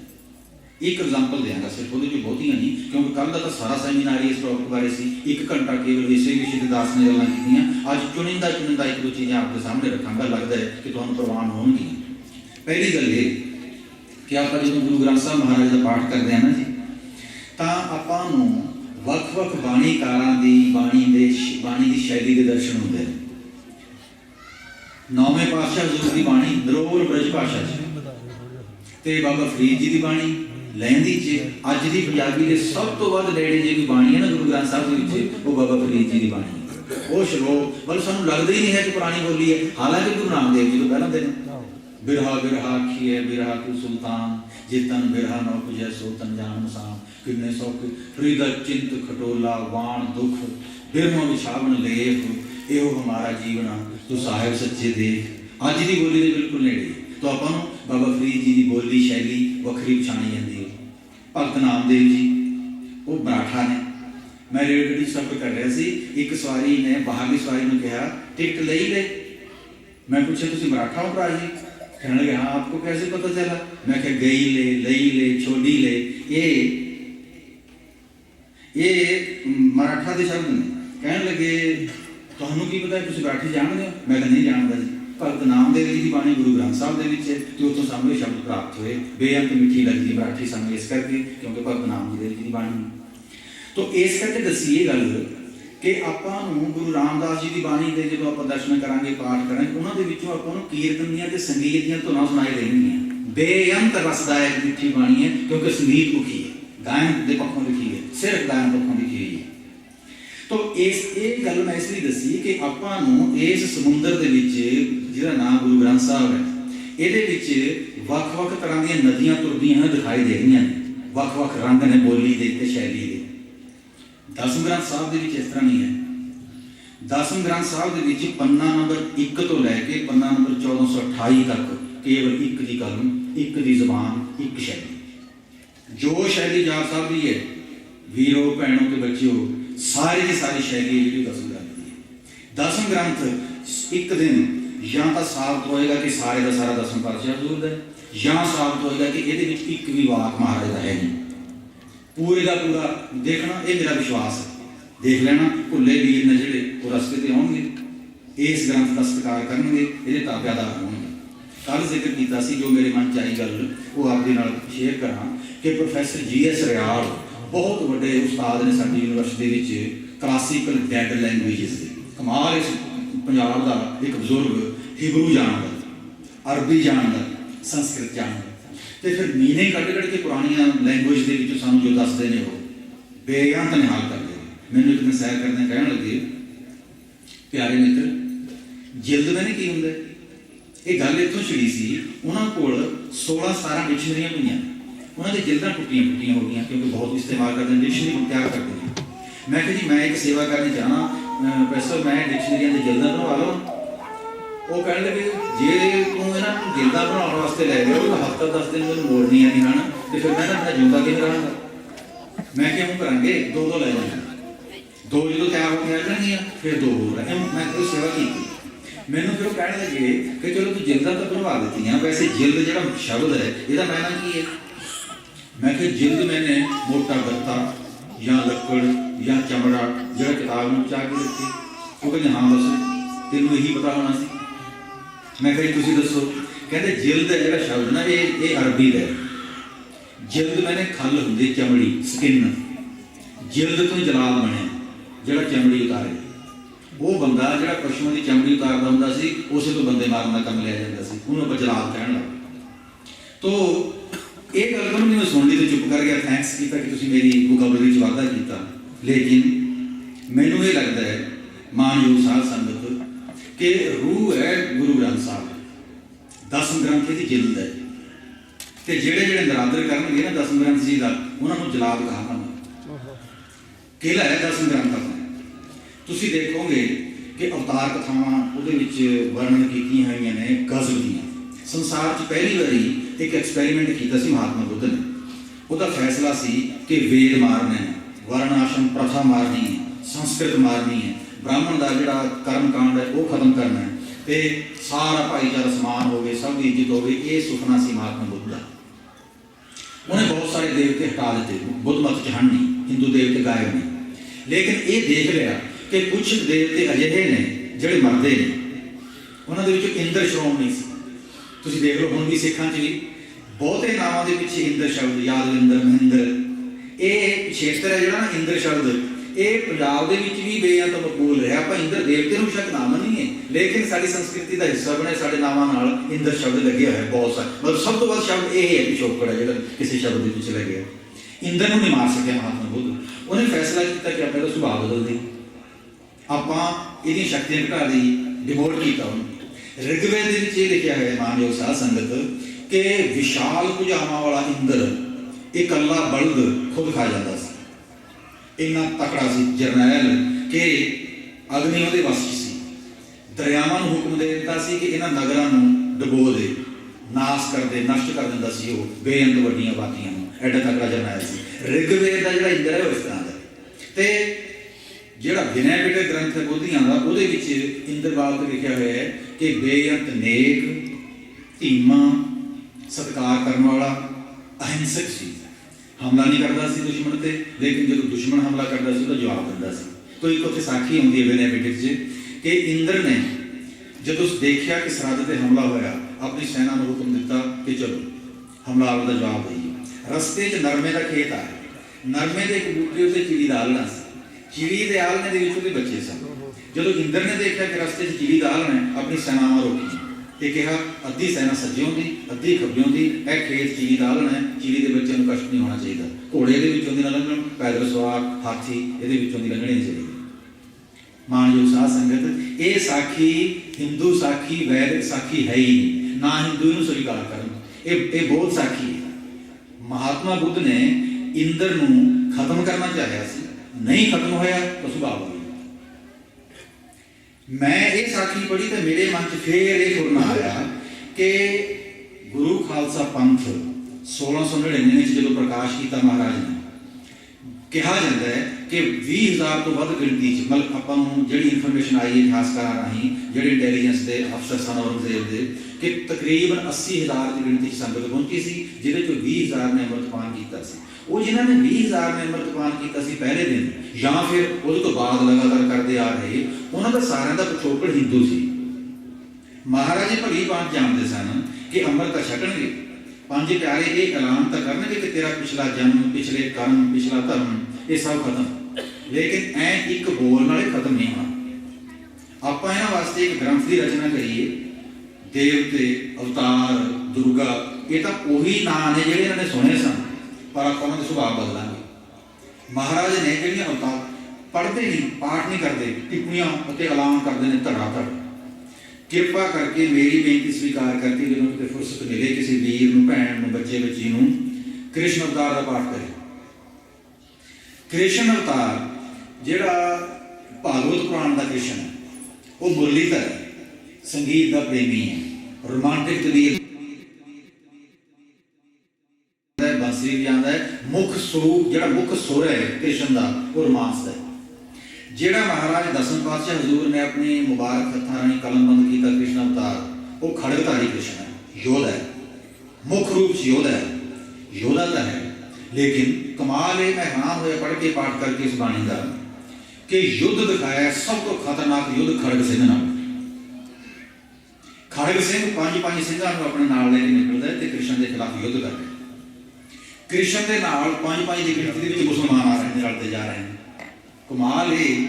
ਇੱਕ ਐਗਜ਼ਾਮਪਲ ਦਿਆਂਗਾ, ਸਿਰਫ ਉਹਦੇ ਵਿੱਚ ਬਹੁਤੀਆਂ ਨਹੀਂ, ਕਿਉਂਕਿ ਕੱਲ ਦਾ ਤਾਂ ਸਾਰਾ ਸੈਮੀਨਾਰ ਹੀ ਇਸ ਟੌਪਿਕ ਬਾਰੇ ਸੀ। ਇੱਕ ਘੰਟਾ ਕੇਵਲ ਇਸੇ ਵਿਸ਼ੇ ਤੇ ਦਾਸ ਨੇ ਗੱਲਾਂ ਕੀਤੀਆਂ। ਅੱਜ ਚੁਣਿੰਦਾ ਚੁਣਿੰਦਾ ਇੱਕ ਦੋ ਚੀਜ਼ਾਂ ਆਪਦੇ ਸਾਹਮਣੇ ਰੱਖਾਂਗਾ, ਲੱਗਦਾ ਹੈ ਕਿ ਤੁਹਾਨੂੰ ਪ੍ਰਵਾਨ ਹੋਣਗੀਆਂ। ਪਹਿਲੀ ਗੱਲ ਇਹ ਕਿ ਆਪਾਂ ਜਦੋਂ ਗੁਰੂ ਗ੍ਰੰਥ ਸਾਹਿਬ ਮਹਾਰਾਜ ਦਾ ਪਾਠ ਕਰਦੇ ਹਾਂ ਨਾ ਜੀ, ਤਾਂ ਆਪਾਂ ਨੂੰ ਵੱਖ-ਵੱਖ ਬਾਣੀਕਾਰਾਂ ਦੀ, ਬਾਣੀ ਦੇ, ਬਾਣੀ ਦੀ ਸ਼ੈਲੀ ਦੇ ਦਰਸ਼ਨ ਹੁੰਦੇ ਨੇ। ਨੌਵੇਂ ਪਾਤਸ਼ਾਹ ਹਜ਼ੂਰ ਦੀ ਬਾਣੀ ਨਰੋਲ ਬ੍ਰਜ ਭਾਸ਼ਾ 'ਚ ਤੇ ਬਾਬਾ ਫਰੀਦ ਜੀ ਦੀ ਬਾਣੀ ਲਹਿੰਦੀ 'ਚ ਅੱਜ ਦੀ ਪੰਜਾਬੀ ਦੇ ਸਭ ਤੋਂ ਵੱਧ ਨੇੜੇ ਜਿਹੜੀ ਬਾਣੀ ਹੈ ਨਾ ਗੁਰੂ ਗ੍ਰੰਥ ਸਾਹਿਬ ਦੇ ਵਿੱਚ, ਉਹ ਬਾਬਾ ਫਰੀਦ ਜੀ ਦੀ ਬਾਣੀ ਹੈ। ਉਹ ਸ਼ਲੋਕ ਬਲ ਸਾਨੂੰ ਲੱਗਦਾ ਹੀ ਨਹੀਂ ਹੈ ਕਿ ਪੁਰਾਣੀ ਬੋਲੀ ਹੈ। ਹਾਲਾਂਕਿ ਗੁਰੂ ਨਾਨਕ ਦੇਵ ਜੀ ਤੋਂ ਪਹਿਲਾਂ ਦੇ ਨੇ। ਬਿਰਹਾ ਬਿਰਹਾ ਖੀਏ ਬਿਰਹਾ ਤੂ ਸੁਲਤਾਨ ਜਿਤਨ ਬਿਰਹਾ ਨੋ ਪੁਜੈ ਸੋ ਤਨ ਜਾਨ ਸਾਮ ਕਿੰਨੇ ਸੌਖ ਫਰੀਦਾ ਚਿੰਤ ਖਟੋਲਾ, ਵਾਣ ਦੁਖ, ਬਿਰਮੋ ਵਿਛਾਵਣ ਲੇਖ, ਇਹੋ ਹਮਾਰਾ ਜੀਵਨਾ ਤੂੰ ਸਾਹਿਬ ਸੱਚੇ ਦੇਖ। ਅੱਜ ਦੀ ਬੋਲੀ ਦੇ ਬਿਲਕੁਲ ਨੇੜੇ। ਹੈ। ਆਪਾਂ ਨੂੰ ਬਾਬਾ ਫਰੀਦ ਜੀ ਦੀ ਬੋਲੀ ਸ਼ੈਲੀ ਵੱਖਰੀ ਪਛਾਣੀ ਜਾਂਦੀ ਹੈ। ਭਗਤ ਨਾਮਦੇਵ ਜੀ ਉਹ ਮਰਾਠਾ ਨੇ ਮੈਂ ਰੇਲ ਗੱਡੀ 'ਚ ਸਫ਼ਰ ਕਰ ਰਿਹਾ ਸੀ ਇੱਕ ਸਵਾਰੀ ਨੇ ਬਾਹਰਲੀ ਸਵਾਰੀ ਨੂੰ ਕਿਹਾ ਟਿਕਟ ਲਈ ਲੈ ਮੈਂ ਪੁੱਛਿਆ ਤੁਸੀਂ ਮਰਾਠਾ ਹੋ ਭਰਾ ਜੀ कहने लगे हाँ आपको कैसे पता चला मैं कहा गई ले लई ले छोड़ी ले ये ਇਹ ਮ, ਮਰਾਠਾ ਦੇ ਸ਼ਬਦ ਨੇ ਕਹਿਣ ਲੱਗੇ ਤੁਹਾਨੂੰ ਕੀ ਪਤਾ ਹੈ ਤੁਸੀਂ ਮਰਾਠੀ ਜਾਣਦੇ ਹੋ ਮੈਂ ਕਿਹਾ ਨਹੀਂ ਜਾਣਦਾ ਜੀ ਭਗਤ ਨਾਮਦੇਵ ਜੀ ਦੀ ਬਾਣੀ ਗੁਰੂ ਗ੍ਰੰਥ ਸਾਹਿਬ ਦੇ ਵਿੱਚ ਹੈ, ਤੇ ਉੱਥੋਂ ਸਾਨੂੰ ਇਹ ਸ਼ਬਦ ਪ੍ਰਾਪਤ ਹੋਏ। ਬੇਅੰਤ ਮਿੱਠੀ ਲੱਗਦੀ ਮਰਾਠੀ ਸਾਨੂੰ ਇਸ ਕਰਕੇ, ਕਿਉਂਕਿ ਭਗਤ ਜੀ ਦੀ ਬਾਣੀ ਤੋਂ ਇਸ ਕਰਕੇ ਦੱਸੀ ਇਹ ਗੱਲ ਕਿ ਆਪਾਂ ਨੂੰ ਗੁਰੂ ਰਾਮਦਾਸ ਜੀ ਦੀ ਬਾਣੀ ਦੇ ਜਦੋਂ ਆਪਾਂ ਦਰਸ਼ਨ ਕਰਾਂਗੇ, ਪਾਠ ਕਰਾਂਗੇ, ਉਹਨਾਂ ਦੇ ਵਿੱਚੋਂ ਆਪਾਂ ਨੂੰ ਕੀਰਤਨ ਦੀਆਂ ਤੇ ਸੰਗੀਤ ਦੀਆਂ ਧੁਨਾਂ ਸੁਣਾਈ ਦੇਣਗੀਆਂ। ਬੇਅੰਤ ਰਸਦਾਇਕ ਮਿੱਠੀ ਬਾਣੀ ਹੈ, ਕਿਉਂਕਿ ਸੰਗੀਤ ਮੁਖੀ ਹੈ। ਗਾਇਨ ਦੇ ਪੱਖੋਂ ਲਿਖੀ ਹੈ, ਸਿਰਫ ਗਾਇਨ ਪੱਖੋਂ ਲਿਖੀ ਤੋ ਇਸ, ਇਹ ਗੱਲ ਮੈਂ ਇਸ ਲਈ ਦੱਸੀ ਕਿ ਆਪਾਂ ਨੂੰ ਇਸ ਸਮੁੰਦਰ ਦੇ ਵਿੱਚ, ਜਿਹਦਾ ਨਾਮ ਗੁਰੂ ਗ੍ਰੰਥ ਸਾਹਿਬ ਹੈ, ਇਹਦੇ ਵਿੱਚ ਵੱਖ-ਵੱਖ ਤਰ੍ਹਾਂ ਦੀਆਂ ਨਦੀਆਂ ਤੁਰਦੀਆਂ ਦਿਖਾਈ ਦੇ ਰਹੀਆਂ ਨੇ। ਵੱਖ-ਵੱਖ ਰੰਗ ਨੇ ਬੋਲੀ ਦੇ ਤੇ ਸ਼ੈਲੀ ਦੇ। ਦਸਮ ਗ੍ਰੰਥ ਸਾਹਿਬ ਦੇ ਵਿੱਚ ਇਸ ਤਰ੍ਹਾਂ ਨਹੀਂ ਹੈ। ਦਸਮ ਗ੍ਰੰਥ ਸਾਹਿਬ ਦੇ ਵਿੱਚ ਪੰਨਾ ਨੰਬਰ 1 ਤੋਂ ਲੈ ਕੇ ਪੰਨਾ ਨੰਬਰ 1428 ਤੱਕ ਕੇਵਲ ਇੱਕ ਦੀ ਕਲਮ ਇੱਕ ਦੀ ਜ਼ਬਾਨ, ਇੱਕ ਸ਼ੈਲੀ। ਜੋ ਸ਼ੈਲੀ ਜਾਪ ਸਾਹਿਬ ਦੀ ਹੈ, ਵੀਰੋ, ਭੈਣੋ ਤੇ ਬੱਚਿਓ ਸਾਰੀ ਦੀ ਸਾਰੀ ਸ਼ੈਲੀ ਜਿਹੜੀ ਦਸਮ ਗ੍ਰੰਥ ਦੀ ਹੈ। ਦਸਮ ਗ੍ਰੰਥ ਇੱਕ ਦਿਨ ਜਾਂ ਤਾਂ ਸਾਬਤ ਹੋਏਗਾ ਕਿ ਸਾਰੇ ਦਾ ਸਾਰਾ ਦਸਮ ਪਾਤਸ਼ਾਹ ਜ਼ਰੂਰ ਹੈ, ਜਾਂ ਸਾਬਤ ਹੋਏਗਾ ਕਿ ਇਹਦੇ ਵਿੱਚ ਇੱਕ ਵੀ ਵਾਕ ਮਹਾਰਾਜ ਦਾ ਹੈ ਨਹੀਂ। ਪੂਰੇ ਦਾ ਪੂਰਾ ਦੇਖਣਾ, ਇਹ ਮੇਰਾ ਵਿਸ਼ਵਾਸ ਹੈ। ਦੇਖ ਲੈਣਾ, ਭੁੱਲੇ ਵੀਰ ਨੇ ਜਿਹੜੇ ਉਹ ਰਸਤੇ ਤੇ ਆਉਣਗੇ, ਇਸ ਗ੍ਰੰਥ ਦਾ ਸਤਿਕਾਰ ਕਰਨਗੇ, ਇਹਦੇ ਤਾਬਿਆਦਾਰ ਹੋਣਗੇ। ਕੱਲ ਜ਼ਿਕਰ ਕੀਤਾ ਸੀ ਜੋ ਮੇਰੇ ਮਨ ਚ ਆਈ ਗੱਲ, ਉਹ ਆਪਦੇ ਨਾਲ ਸ਼ੇਅਰ ਕਰਾਂ ਕਿ ਪ੍ਰੋਫੈਸਰ ਜੀ ਐਸ ਰਿਆਲ ਬਹੁਤ ਵੱਡੇ ਉਸਤਾਦ ਨੇ ਸਾਡੀ ਯੂਨੀਵਰਸਿਟੀ ਦੇ ਵਿੱਚ ਕਲਾਸੀਕਲ ਡੈਡ ਲੈਂਗੁਏਜਸ ਦੇ। ਕਮਾਲ ਇਸ ਪੰਜਾਬ ਦਾ ਇੱਕ ਬਜ਼ੁਰਗ ਹਿਬਰੂ ਜਾਣਦਾ, ਅਰਬੀ ਜਾਣਦਾ, ਸੰਸਕ੍ਰਿਤ ਜਾਣਦਾ। ਤੇ ਫਿਰ ਮੀਨੇ ਕੱਢ ਕੱਢ ਕੇ ਪੁਰਾਣੀਆਂ ਲੈਂਗੁਏਜ ਦੇ ਵਿੱਚੋਂ ਸਾਨੂੰ ਜੋ ਦੱਸਦੇ ਨੇ ਉਹ ਬੇਅੰਤ ਨਿਹਾਲ ਕਰਦੇ ਨੇ। ਮੈਨੂੰ ਇੱਕ ਦਿਨ ਸੈਰ ਕਰਦੇ ਕਹਿਣ ਲੱਗੇ, ਪਿਆਰੇ ਮਿੱਤਰ, ਜਿਲਦ ਮੈਨੇ ਕੀ ਹੁੰਦਾ ਇਹ ਗੱਲ ਇੱਥੋਂ ਛਿੜੀ ਸੀ, ਉਹਨਾਂ ਕੋਲ 16 17 ਡਿਕਸ਼ਨਰੀਆਂ ਪਈਆਂ। ਉਹਨਾਂ ਦੇ ਜਿਲਦਾਂ ਟੁੱਟੀਆਂ ਟੁੱਟੀਆਂ ਹੋ ਗਈਆਂ ਕਿਉਂਕਿ ਬਹੁਤ ਇਸਤੇਮਾਲ ਕਰਦੇ ਨੇ ਡਿਕਸ਼ਨਰੀ ਤਿਆਰ ਕਰਦੇ ਨੇ। ਮੈਂ ਕਿਹਾ ਜੀ, ਮੈਂ ਇੱਕ ਸੇਵਾ ਕਰਨ ਜਾਣਾ ਪ੍ਰੋਫੈਸਰ ਮੈਂ ਡਿਕਸ਼ਨਰੀਆਂ ਦੇ ਜਿਲਦਾਂ ਬਣਵਾ ਲਵਾਂ ਉਹ ਕਹਿਣ ਲੱਗੇ, ਜੇ ਤੂੰ ਇਹਨਾਂ ਨੂੰ ਜਿਲਦਾਂ ਬਣਾਉਣ ਵਾਸਤੇ ਲੈ ਗਿਆ, ਉਹ ਹਫਤਾ 10 ਦਿਨ ਮੈਨੂੰ ਮੋੜਨੀਆਂ ਨਹੀਂ ਹਨ, ਤੇ ਫਿਰ ਮੈਂ ਨਾ ਆਪਣਾ ਜਿਉਂਦਾ ਕਿਵੇਂ ਰਹਾਂਗਾ? ਮੈਂ ਕਿਹਾ ਉਹ ਕਰਾਂਗੇ, ਦੋ ਦੋ ਲੈ ਜਾਣਾ ਦੋ ਜਦੋਂ ਤਿਆਰ ਹੋ ਕੇ ਆ ਜਾਣਗੀਆਂ, ਫਿਰ ਦੋ ਹੋਰ। ਐ ਮੈਂ ਕੋਈ ਸੇਵਾ ਕੀਤੀ? ਮੈਨੂੰ ਫਿਰ ਉਹ ਕਹਿਣ ਲੱਗੇ ਕਿ ਚਲੋ ਤੂੰ ਜਿਲਦਾਂ ਤਾਂ ਬਣਵਾ ਦਿੱਤੀਆਂ, ਵੈਸੇ ਜਿਲਦ ਜਿਹੜਾ ਸ਼ਬਦ ਹੈ, ਇਹਦਾ ਮਾਇਨਾ ਕੀ ਹੈ? ਮੈਂ ਕਿਹਾ ਜਿਲਦ ਮੈਨੇ ਮੋਟਾ ਗੱਤਾ ਜਾਂ ਲੱਕੜ ਜਾਂ ਚਮੜਾ ਜਿਹੜਾ ਕਿਤਾਬ ਨੂੰ ਚਾਹ ਕੇ ਰੱਖੀ ਉਹ ਕਹਿੰਦੇ, ਹਾਂ ਬਸ, ਤੈਨੂੰ ਇਹੀ ਪਤਾ ਹੋਣਾ ਸੀ। ਮੈਂ ਕਿਹਾ, ਜੀ, ਤੁਸੀਂ ਦੱਸੋ। ਕਹਿੰਦੇ ਜਿਲਦ ਹੈ ਜਿਹੜਾ ਸ਼ਬਦ ਨਾ, ਇਹ ਇਹ ਅਰਬੀ ਦਾ ਜਿਲਦ ਮੈਨੇ ਖੱਲ ਹੁੰਦੀ, ਚਮੜੀ, ਸਕਿਨ। ਜਿਲਦ ਤੋਂ ਜਲਾਦ ਬਣਿਆ, ਜਿਹੜਾ ਚਮੜੀ ਉਤਾਰੇ। ਉਹ ਬੰਦਾ ਜਿਹੜਾ ਪਸ਼ੂਆਂ ਦੀ ਚਮੜੀ ਉਤਾਰਦਾ ਹੁੰਦਾ ਸੀ, ਉਸੇ ਤੋਂ ਬੰਦੇ ਮਾਰਨ ਦਾ ਕੰਮ ਲਿਆ ਜਾਂਦਾ ਸੀ। ਉਹਨੂੰ ਆਪਾਂ ਜਲਾਦ ਕਹਿਣ ਲੱਗ ਤੋ ਇਹ ਗੱਲ ਨੂੰ ਮੈਂ ਸੁਣ ਲਈ ਤੇ ਚੁੱਪ ਕਰ ਗਿਆ। ਥੈਂਕਸ ਕੀਤਾ ਕਿ ਤੁਸੀਂ ਮੇਰੀ ਵੋਕੈਬਲਰੀ 'ਚ ਵਾਧਾ ਕੀਤਾ। ਲੇਕਿਨ ਮੈਨੂੰ ਇਹ ਲੱਗਦਾ ਹੈ, ਮਾਨਯੋਗ ਸਾਧ ਸੰਗਤ, ਕਿ ਰੂਹ ਹੈ ਗੁਰੂ ਗ੍ਰੰਥ ਸਾਹਿਬ। ਦਸਮ ਗ੍ਰੰਥ ਦੀ ਜਿਲਦ ਹੈ। ਤੇ ਜਿਹੜੇ ਜਿਹੜੇ ਨਰਾਦਰ ਕਰਨਗੇ ਨਾ ਦਸਮ ਗ੍ਰੰਥ ਜੀ ਦਾ, ਉਹਨਾਂ ਨੂੰ ਜਲਾਦ ਕਹਾਂਗਾ ਮੈਂ। ਹੈ ਦਸਮ ਗ੍ਰੰਥ ਦਾ। ਤੁਸੀਂ ਦੇਖੋਗੇ ਕਿ ਅਵਤਾਰ ਕਥਾਵਾਂ ਉਹਦੇ ਵਿੱਚ ਵਰਣਨ ਕੀਤੀਆਂ ਹੋਈਆਂ ਨੇ, ਗਜ਼ਲ ਦੀਆਂ। ਸੰਸਾਰ 'ਚ ਪਹਿਲੀ ਵਾਰੀ ਇੱਕ ਐਕਸਪੈਰੀਮੈਂਟ ਕੀਤਾ ਸੀ ਮਹਾਤਮਾ ਬੁੱਧ ਨੇ। ਉਹਦਾ ਫੈਸਲਾ ਸੀ ਕਿ ਵੇਦ ਮਾਰਨਾ ਨੇ ਵਰਣ ਆਸ਼ਰਮ ਪ੍ਰਥਾ ਮਾਰਨੀ ਹੈ, ਸੰਸਕ੍ਰਿਤ ਮਾਰਨੀ ਹੈ, ਬ੍ਰਾਹਮਣ ਦਾ ਜਿਹੜਾ ਕਰਮ ਕਾਂਡ ਹੈ ਉਹ ਖਤਮ ਕਰਨਾ ਹੈ। ਤੇ ਸਾਰਾ ਭਾਈਚਾਰਾ ਸਮਾਨ ਹੋਵੇ ਸਭ ਦੀ ਇੱਜ਼ਤ ਹੋਵੇ ਇਹ ਸੁਪਨਾ ਸੀ ਮਹਾਤਮਾ ਬੁੱਧ ਦਾ। ਉਹਨੇ ਬਹੁਤ ਸਾਰੇ ਦੇਵਤੇ ਹਟਾ ਦਿੱਤੇ, ਬੁੱਧ ਮਤ ਚ ਹਨ ਨਹੀਂ, ਹਿੰਦੂ ਦੇਵਤੇ ਗਾਇਬ ਨੇ। ਲੇਕਿਨ ਇਹ ਦੇਖ ਲਿਆ ਕਿ ਕੁਝ ਦੇਵਤੇ ਅਜਿਹੇ ਨੇ ਜਿਹੜੇ ਮਰਦੇ ਨੇ। ਉਹਨਾਂ ਦੇ ਵਿੱਚ ਇੰਦਰ ਸ਼੍ਰੋਮਣੀ ਸੀ ਤੁਸੀਂ ਦੇਖ ਲਓ, ਹੁਣ ਵੀ ਸਿੱਖਾਂ 'ਚ ਵੀ ਬਹੁਤੇ ਨਾਵਾਂ ਦੇ ਪਿੱਛੇ ਇੰਦਰ ਸ਼ਬਦ, ਯਾਦਵਿੰਦਰ, ਮਹਿੰਦਰ। ਇਹ ਪਿਛੇਤਰ ਹੈ ਜਿਹੜਾ ਨਾ ਇੰਦਰ ਸ਼ਬਦ। ਇਹ ਪੰਜਾਬ ਦੇ ਵਿੱਚ ਵੀ ਬੇਅੰਤ ਮਕਬੂਲ ਰਿਹਾ। ਆਪਾਂ ਇੰਦਰ ਦੇਵਤੇ ਨੂੰ ਸ਼ੱਕ ਨਾ ਮੰਨੀਏ ਲੇਕਿਨ ਸਾਡੀ ਸੰਸਕ੍ਰਿਤੀ ਦਾ ਹਿੱਸਾ ਬਣੇ ਸਾਡੇ ਨਾਵਾਂ ਨਾਲ ਇੰਦਰ ਸ਼ਬਦ ਲੱਗਿਆ ਹੋਇਆ ਬਹੁਤ ਸਾਰੇ। ਮਤਲਬ ਸਭ ਤੋਂ ਵੱਧ ਸ਼ਬਦ ਇਹ ਹੈ ਪਿਛੋਕੜ ਹੈ ਜਿਹੜਾ ਕਿਸੇ ਸ਼ਬਦ ਦੇ ਪਿੱਛੇ ਲੱਗਿਆ। ਇੰਦਰ ਨੂੰ ਨਹੀਂ ਮਾਰ ਸਕਿਆ ਮਹਾਤਮਾ ਬੁੱਧ। ਉਹਨੇ ਫੈਸਲਾ ਕੀਤਾ ਕਿ ਆਪਣੇ ਦਾ ਸੁਭਾਅ ਬਦਲ ਦੇ ਆਪਾਂ ਇਹਦੀਆਂ ਸ਼ਕਤੀਆਂ ਘਟਾ ਦੇਈਏ ਡਿਮੋਟ ਕੀਤਾ ਉਹਨੂੰ। ਰਿਗਵੇਦ ਦੇ ਵਿੱਚ ਇਹ ਲਿਖਿਆ ਹੋਇਆ ਮਾਨਯੋਗ ਸਾਧ ਸੰਗਤ, ਕਿ ਵਿਸ਼ਾਲ ਭੁਜਾਵਾਂ ਵਾਲਾ ਇੰਦਰ ਇਕੱਲਾ ਬਲਦ ਖੁਦ ਖਾ ਜਾਂਦਾ ਸੀ। ਇੰਨਾ ਤਕੜਾ ਸੀ ਜਰਨੈਲ ਕਿ ਅਗਨੀ ਉਹਦੇ ਵਸ ਸੀ। ਦਰਿਆਵਾਂ ਨੂੰ ਹੁਕਮ ਦੇ ਦਿੱਤਾ ਸੀ ਕਿ ਇਹਨਾਂ ਨਗਰਾਂ ਨੂੰ ਡੁਬੋ ਦੇ, ਨਾਸ਼ ਕਰ ਦੇ, ਨਸ਼ਟ ਕਰ ਦਿੰਦਾ ਸੀ ਉਹ, ਬੇਅੰਤ ਵੱਡੀਆਂ ਬਾਤੀਆਂ ਨੂੰ, ਐਡਾ ਤਕੜਾ ਜਰਨੈਲ ਸੀ। ਰਿਗਵੇਦ ਦਾ ਜਿਹੜਾ ਇੰਦਰ ਹੈ ਉਹ ਇਸ ਤਰ੍ਹਾਂ ਦਾ ਤੇ ਜਿਹੜਾ ਬਿਨੈ ਬਿਟੇ ਗ੍ਰੰਥ ਹੈ ਬੋਧੀਆਂ ਦਾ, ਉਹਦੇ ਵਿੱਚ ਇੰਦਰਵਾਲ ਤੇ ਲਿਖਿਆ ਹੋਇਆ ਹੈ ਕਿ ਬੇਅੰਤ ਨੇਕ ਧੀਮਾ ਸਤਕਾਰ ਕਰਨ ਵਾਲਾ ਅਹਿੰਸਕ ਸੀ। ਹਮਲਾ ਨਹੀਂ ਕਰਦਾ ਸੀ ਦੁਸ਼ਮਣ ਤੇ, ਲੇਕਿਨ ਜਦੋਂ ਦੁਸ਼ਮਣ ਹਮਲਾ ਕਰਦਾ ਸੀ, ਉਹਦਾ ਜਵਾਬ ਦਿੰਦਾ ਸੀ। ਤੋਂ ਇੱਕ ਉੱਥੇ ਸਾਖੀ ਹੁੰਦੀ ਹੈ ਬੈਨੇਫਿਟ 'ਚ, ਕਿ ਇੰਦਰ ਨੇ ਜਦੋਂ ਦੇਖਿਆ ਕਿ ਸਰਹੱਦ ਤੇ ਹਮਲਾ ਹੋਇਆ, ਆਪਣੀ ਸੈਨਾ ਨੂੰ ਹੁਕਮ ਦਿੱਤਾ ਕਿ ਚਲੋ ਹਮਲਾਵਰ ਦਾ ਜਵਾਬ ਦੇਈਏ। ਰਸਤੇ 'ਚ ਨਰਮੇ ਦਾ ਖੇਤ ਆ ਨਰਮੇ ਦੇ ਇੱਕ ਬੂਟੇ ਉੱਤੇ ਚਿੜੀ ਦਾ ਆਲਣਾ ਸੀ। ਚਿੜੀ ਦੇ ਆਲਣੇ ਦੇ ਵਿੱਚ ਉਹਦੇ ਬੱਚੇ ਸਨ। ਜਦੋਂ ਇੰਦਰ ਨੇ ਦੇਖਿਆ ਕਿ ਰਸਤੇ 'ਚ ਚਿੜੀ ਦਾ ਆਲਣਾ ਆਪਣੀ ਸੈਨਾਵਾਂ ਰੋਕੀ ਤੇ ਕਿਹਾ, ਅੱਧੀ ਸੈਨਾ ਸੱਜਿਓਂ ਦੀ, ਅੱਧੀ ਖੱਬਿਓਂ ਦੀ, ਇਹ ਖੇਤ ਚਿੜੀ ਦਾ ਆਲਣਾ ਹੈ ਦੇ ਬੱਚਿਆਂ ਨੂੰ ਕਸ਼ਟ ਨਹੀਂ ਹੋਣਾ ਚਾਹੀਦਾ। ਘੋੜੇ ਦੇ ਵਿੱਚੋਂ ਦੀ ਨਾ ਲੰਘਣ ਪੈਦਲ ਸਵਾਰ, ਹਾਥੀ ਇਹਦੇ ਵਿੱਚੋਂ ਦੀ ਲੰਘਣੇ ਚਾਹੀਦੇ। ਮਾਨਯੋਗ ਸਾਧ ਸੰਗਤ, ਇਹ ਸਾਖੀ ਹਿੰਦੂ ਸਾਖੀ ਵੈਦਿਕ ਸਾਖੀ ਹੈ ਹੀ ਨਹੀਂ। ਨਾ ਹਿੰਦੂ ਨੂੰ ਸਵੀਕਾਰ ਕਰਨ। ਇਹ ਇਹ ਬਹੁਤ ਸਾਖੀ ਹੈ। ਮਹਾਤਮਾ ਬੁੱਧ ਨੇ ਇੰਦਰ ਨੂੰ ਖਤਮ ਕਰਨਾ ਚਾਹਿਆ ਸੀ। ਨਹੀਂ ਖਤਮ ਹੋਇਆ ਤਾਂ ਸੁਭਾਅ ਮੈਂ ਇਹ ਸਾਖੀ ਪੜ੍ਹੀ ਤੇ ਮੇਰੇ ਮਨ 'ਚ ਫੇਰ ਇਹ ਫੁਰਨਾ ਆਇਆ ਕਿ ਗੁਰੂ ਖਾਲਸਾ ਪੰਥ 1699 ਵਿੱਚ ਜਦੋਂ ਪ੍ਰਕਾਸ਼ ਕੀਤਾ ਮਹਾਰਾਜ ਨੇ, ਕਿਹਾ ਜਾਂਦਾ ਹੈ ਕਿ 20000 ਤੋਂ ਵੱਧ ਗਿਣਤੀ 'ਚ ਮਤਲਬ ਆਪਾਂ ਨੂੰ ਜਿਹੜੀ ਇਨਫੋਰਮੇਸ਼ਨ ਆਈ ਹੈ ਇਤਿਹਾਸਕਾਰਾਂ ਰਾਹੀਂ, ਜਿਹੜੇ ਇੰਟੈਲੀਜੈਂਸ ਦੇ ਅਫਸਰ ਸਨ ਔਰੰਗਜ਼ੇਬ ਦੇ, ਕਿ ਤਕਰੀਬਨ 80000 ਦੀ ਗਿਣਤੀ 'ਚ ਸੰਗਤ ਪਹੁੰਚੀ ਸੀ, ਜਿਹਦੇ ਚੋਂ 20000 ਨੇ ਅੰਮ੍ਰਿਤਪਾਨ ਕੀਤਾ ਸੀ। ਉਹ ਜਿਨ੍ਹਾਂ ਨੇ 20000 ਨੇ ਅੰਮ੍ਰਿਤਪਾਨ ਕੀਤਾ ਸੀ ਪਹਿਲੇ ਦਿਨ ਜਾਂ ਫਿਰ ਉਹਦੇ ਤੋਂ ਬਾਅਦ ਲਗਾਤਾਰ ਕਰਦੇ ਆ ਰਹੇ ਉਹਨਾਂ ਦਾ ਸਾਰਿਆਂ ਦਾ ਪਿਛੋਕੜ ਹਿੰਦੂ ਸੀ ਮਹਾਰਾਜੇ ਭਲੀ ਬਾਤ ਜਾਣਦੇ ਸਨ ਕਿ ਅੰਮ੍ਰਿਤ ਤਾਂ ਛਕਣਗੇ ਪੰਜ ਪਿਆਰੇ ਇਹ ਐਲਾਨ ਤਾਂ ਕਰਨਗੇ ਕਿ ਤੇਰਾ ਪਿਛਲਾ ਜਨਮ ਪਿਛਲੇ ਕਰਮ ਪਿਛਲਾ ਧਰਮ ਇਹ ਸਭ ਖਤਮ ਲੇਕਿਨ ਐ ਇੱਕ ਬੋਲ ਨਾਲੇ ਖਤਮ ਨਹੀਂ ਹੋਣਾ ਆਪਾਂ ਇਹਨਾਂ ਵਾਸਤੇ ਇੱਕ ਗ੍ਰੰਥ ਦੀ ਰਚਨਾ ਕਰੀਏ ਦੇਵਤੇ ਅਵਤਾਰ ਦੁਰਗਾ ਇਹ ਤਾਂ ਉਹੀ ਨਾਂ ਨੇ ਪਰ ਆਪਾਂ ਉਹਨਾਂ ਦੇ ਸੁਭਾਅ ਬਦਲਾਂਗੇ। ਮਹਾਰਾਜ ਨੇ ਜਿਹੜੀਆਂ ਅਵਤਾਰ ਪੜ੍ਹਦੇ ਨਹੀਂ, ਪਾਠ ਨਹੀਂ ਕਰਦੇ, ਟਿੱਪਣੀਆਂ ਅਤੇ ਐਲਾਨ ਕਰਦੇ ਨੇ ਧੜਾ ਧੜ ਕਿਰਪਾ ਕਰਕੇ ਮੇਰੀ ਬੇਨਤੀ ਸਵੀਕਾਰ ਕਰਕੇ ਜਦੋਂ ਕਿਤੇ ਫੁਰਸਤ ਮਿਲੇ ਕਿਸੇ ਵੀਰ ਨੂੰ, ਭੈਣ ਨੂੰ, ਬੱਚੇ, ਬੱਚੀ ਨੂੰ, ਕ੍ਰਿਸ਼ਨ ਅਵਤਾਰ ਦਾ ਪਾਠ ਕਰੇ। ਕ੍ਰਿਸ਼ਨ ਅਵਤਾਰ, ਜਿਹੜਾ ਭਾਗਵਤ ਪੁਰਾਣ ਦਾ ਕ੍ਰਿਸ਼ਨ ਹੈ, ਉਹ ਮੁਰਲੀਧਰ ਹੈ, ਸੰਗੀਤ ਦਾ ਪ੍ਰੇਮੀ ਹੈ, ਰੋਮਾਂਟਿਕ ਦਲੀਲ ਮੁੱਖ ਸਰੂਪ ਜਿਹੜਾ ਮੁੱਖ ਸੁਰ ਹੈ, ਕ੍ਰਿਸ਼ਨ ਦਾ, ਉਹ ਰੋਮਾਂਸ ਦਾ ਹੈ। ਜਿਹੜਾ ਮਹਾਰਾਜ ਦਸਮ ਪਾਤਸ਼ਾਹ ਹਜ਼ੂਰ ਨੇ ਆਪਣੀ ਮੁਬਾਰਕ ਹੱਥਾਂ ਰਾਹੀਂ ਕਲਮਬੰਦ ਕੀਤਾ, ਕ੍ਰਿਸ਼ਨ ਅਵਤਾਰ, ਉਹ ਖੜਗਧਾਰੀ ਕ੍ਰਿਸ਼ਨ ਹੈ। ਯੋਧਾ ਹੈ। ਮੁੱਖ ਰੂਪ 'ਚ ਯੋਧਾ ਹੈ। ਯੋਧਾ ਤਾਂ ਹੈ। ਲੇਕਿਨ ਕਮਾਲ ਇਹ ਮੈਂ ਹਾਂ ਹੋਇਆ ਪੜ੍ਹ ਕੇ ਪਾਠ ਕਰਕੇ ਇਸ ਬਾਣੀ ਦਾ ਕਿ ਯੁੱਧ ਦਿਖਾਇਆ, ਸਭ ਤੋਂ ਖਤਰਨਾਕ ਯੁੱਧ ਖੜਗ ਸਿੰਘ ਨਾਲ। ਖੜਗ ਸਿੰਘ ਪੰਜ ਪੰਜ ਸਿੰਘਾਂ ਨੂੰ ਆਪਣੇ ਨਾਲ ਲੈ ਕੇ ਨਿਕਲਦਾ ਹੈ ਤੇ ਕ੍ਰਿਸ਼ਨ ਦੇ ਖਿਲਾਫ ਯੁੱਧ ਕਰਦਾ ਕ੍ਰਿਸ਼ਨ ਦੇ ਨਾਲ ਪੰਜ ਪੰਜ ਦੀ ਗਿਣਤੀ ਦੇ ਵਿੱਚ ਮੁਸਲਮਾਨ ਆ ਰਹੇ ਨੇ ਰਲਦੇ ਜਾ ਰਹੇ ਨੇ। ਕਮਾਲ ਇਹ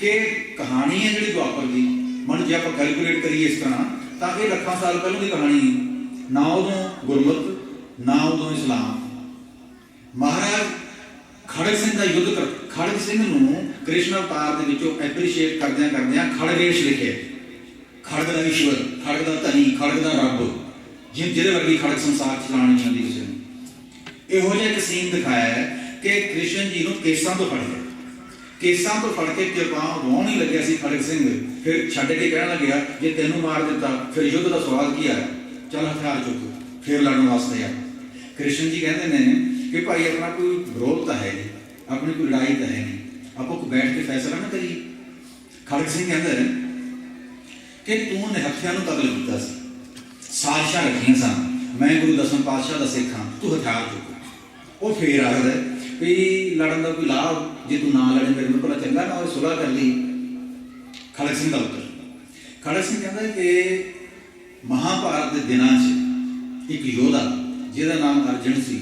ਕਿ ਕਹਾਣੀ ਹੈ ਜਿਹੜੀ ਦੁਆਪਰ ਦੀ। ਮਨ ਜੇ ਆਪਾਂ ਕੈਲਕੂਲੇਟ ਕਰੀਏ ਇਸ ਤਰ੍ਹਾਂ, ਤਾਂ ਇਹ ਲੱਖਾਂ ਸਾਲ ਪਹਿਲਾਂ ਦੀ ਕਹਾਣੀ ਹੈ। ਨਾ ਉਦੋਂ ਗੁਰਮਤ, ਨਾ ਉਦੋਂ ਇਸਲਾਮ। ਮਹਾਰਾਜ ਖੜਗ ਸਿੰਘ ਦਾ ਯੁੱਧ ਕਰ, ਖੜਗ ਸਿੰਘ ਨੂੰ ਕ੍ਰਿਸ਼ਨ ਅਵਤਾਰ ਦੇ ਵਿੱਚੋਂ ਐਪਰੀਸ਼ੀਏਟ ਕਰਦਿਆਂ ਕਰਦਿਆਂ ਖੜਗੇਸ਼ ਲਿਖਿਆ। ਖੜਗ ਦਾ ਈਸ਼ਵਰ, ਖੜਗ ਦਾ ਧਨੀ, ਖੜਗ ਦਾ ਰੱਬ। ਜਿ- ਜਿਹਦੇ ਵਰਗੀ ਖੜਗ ਸੰਸਾਰ ਚ ਚਲਾਉਣੀ ਚਾਹੁੰਦੀ ਕਿਸੇ ਨੂੰ। ਇਹੋ ਜਿਹਾ ਇੱਕ ਸੀਨ ਦਿਖਾਇਆ ਹੈ ਕਿ ਕ੍ਰਿਸ਼ਨ ਜੀ ਨੂੰ ਕੇਸਾਂ ਤੋਂ ਫੜ ਲਿਆ। ਕੇਸਾਂ ਤੋਂ ਫੜ ਕੇ ਕਿਰਪਾਨ ਰੋਣ ਹੀ ਲੱਗਿਆ ਸੀ ਖੜਕ ਸਿੰਘ, ਫਿਰ ਛੱਡ ਕੇ ਕਹਿਣ ਲੱਗਿਆ, ਜੇ ਤੈਨੂੰ ਮਾਰ ਦਿੱਤਾ, ਫਿਰ ਯੁੱਧ ਦਾ ਸਵਾਦ ਕੀ ਆਇਆ ਚੱਲ ਹਥਿਆਰ ਚੁੱਕ, ਫਿਰ ਲੜਨ ਵਾਸਤੇ ਆ। ਕ੍ਰਿਸ਼ਨ ਜੀ ਕਹਿੰਦੇ ਨੇ ਕਿ ਭਾਈ, ਆਪਣਾ ਕੋਈ ਵਿਰੋਧ ਤਾਂ ਹੈ ਨਹੀਂ, ਆਪਣੀ ਕੋਈ ਲੜਾਈ ਤਾਂ ਹੈ ਨਹੀਂ। ਆਪਾਂ ਕੋ ਬੈਠ ਕੇ ਫੈਸਲਾ ਨਾ ਕਰੀਏ। ਖੜਕ ਸਿੰਘ ਕਹਿੰਦਾ ਹੈ ਕਿ ਤੂੰ ਨਿਹੱਥਿਆਂ ਨੂੰ ਕਤਲ ਕੀਤਾ ਸੀ। ਸਾਜ਼ਿਸ਼ਾਂ ਰੱਖੀਆਂ ਸਨ। ਮੈਂ ਗੁਰੂ ਦਸਮ ਪਾਤਸ਼ਾਹ ਦਾ ਸਿੱਖ ਹਾਂ ਤੂੰ ਹਥਿਆਰ ਚੁੱਕ। ਉਹ ਫੇਰ ਆਖਦਾ ਵੀ ਲੜਨ ਦਾ ਕੋਈ ਲਾਭ ਜੇ ਤੂੰ ਨਾ ਲੜੇ, ਮੇਰੇ ਨੂੰ ਭਲਾ ਚੰਗਾ ਨਾ ਉਹ ਸੁਲ੍ਹਾ ਕਰ ਲਈ। ਖੜਕ ਸਿੰਘ ਦਾ ਉੱਤਰ ਖੜਕ ਸਿੰਘ ਕਹਿੰਦਾ ਕਿ ਮਹਾਭਾਰਤ ਦੇ ਦਿਨਾਂ 'ਚ ਇੱਕ ਯੋਧਾ, ਜਿਹਦਾ ਨਾਮ ਅਰਜਨ ਸੀ,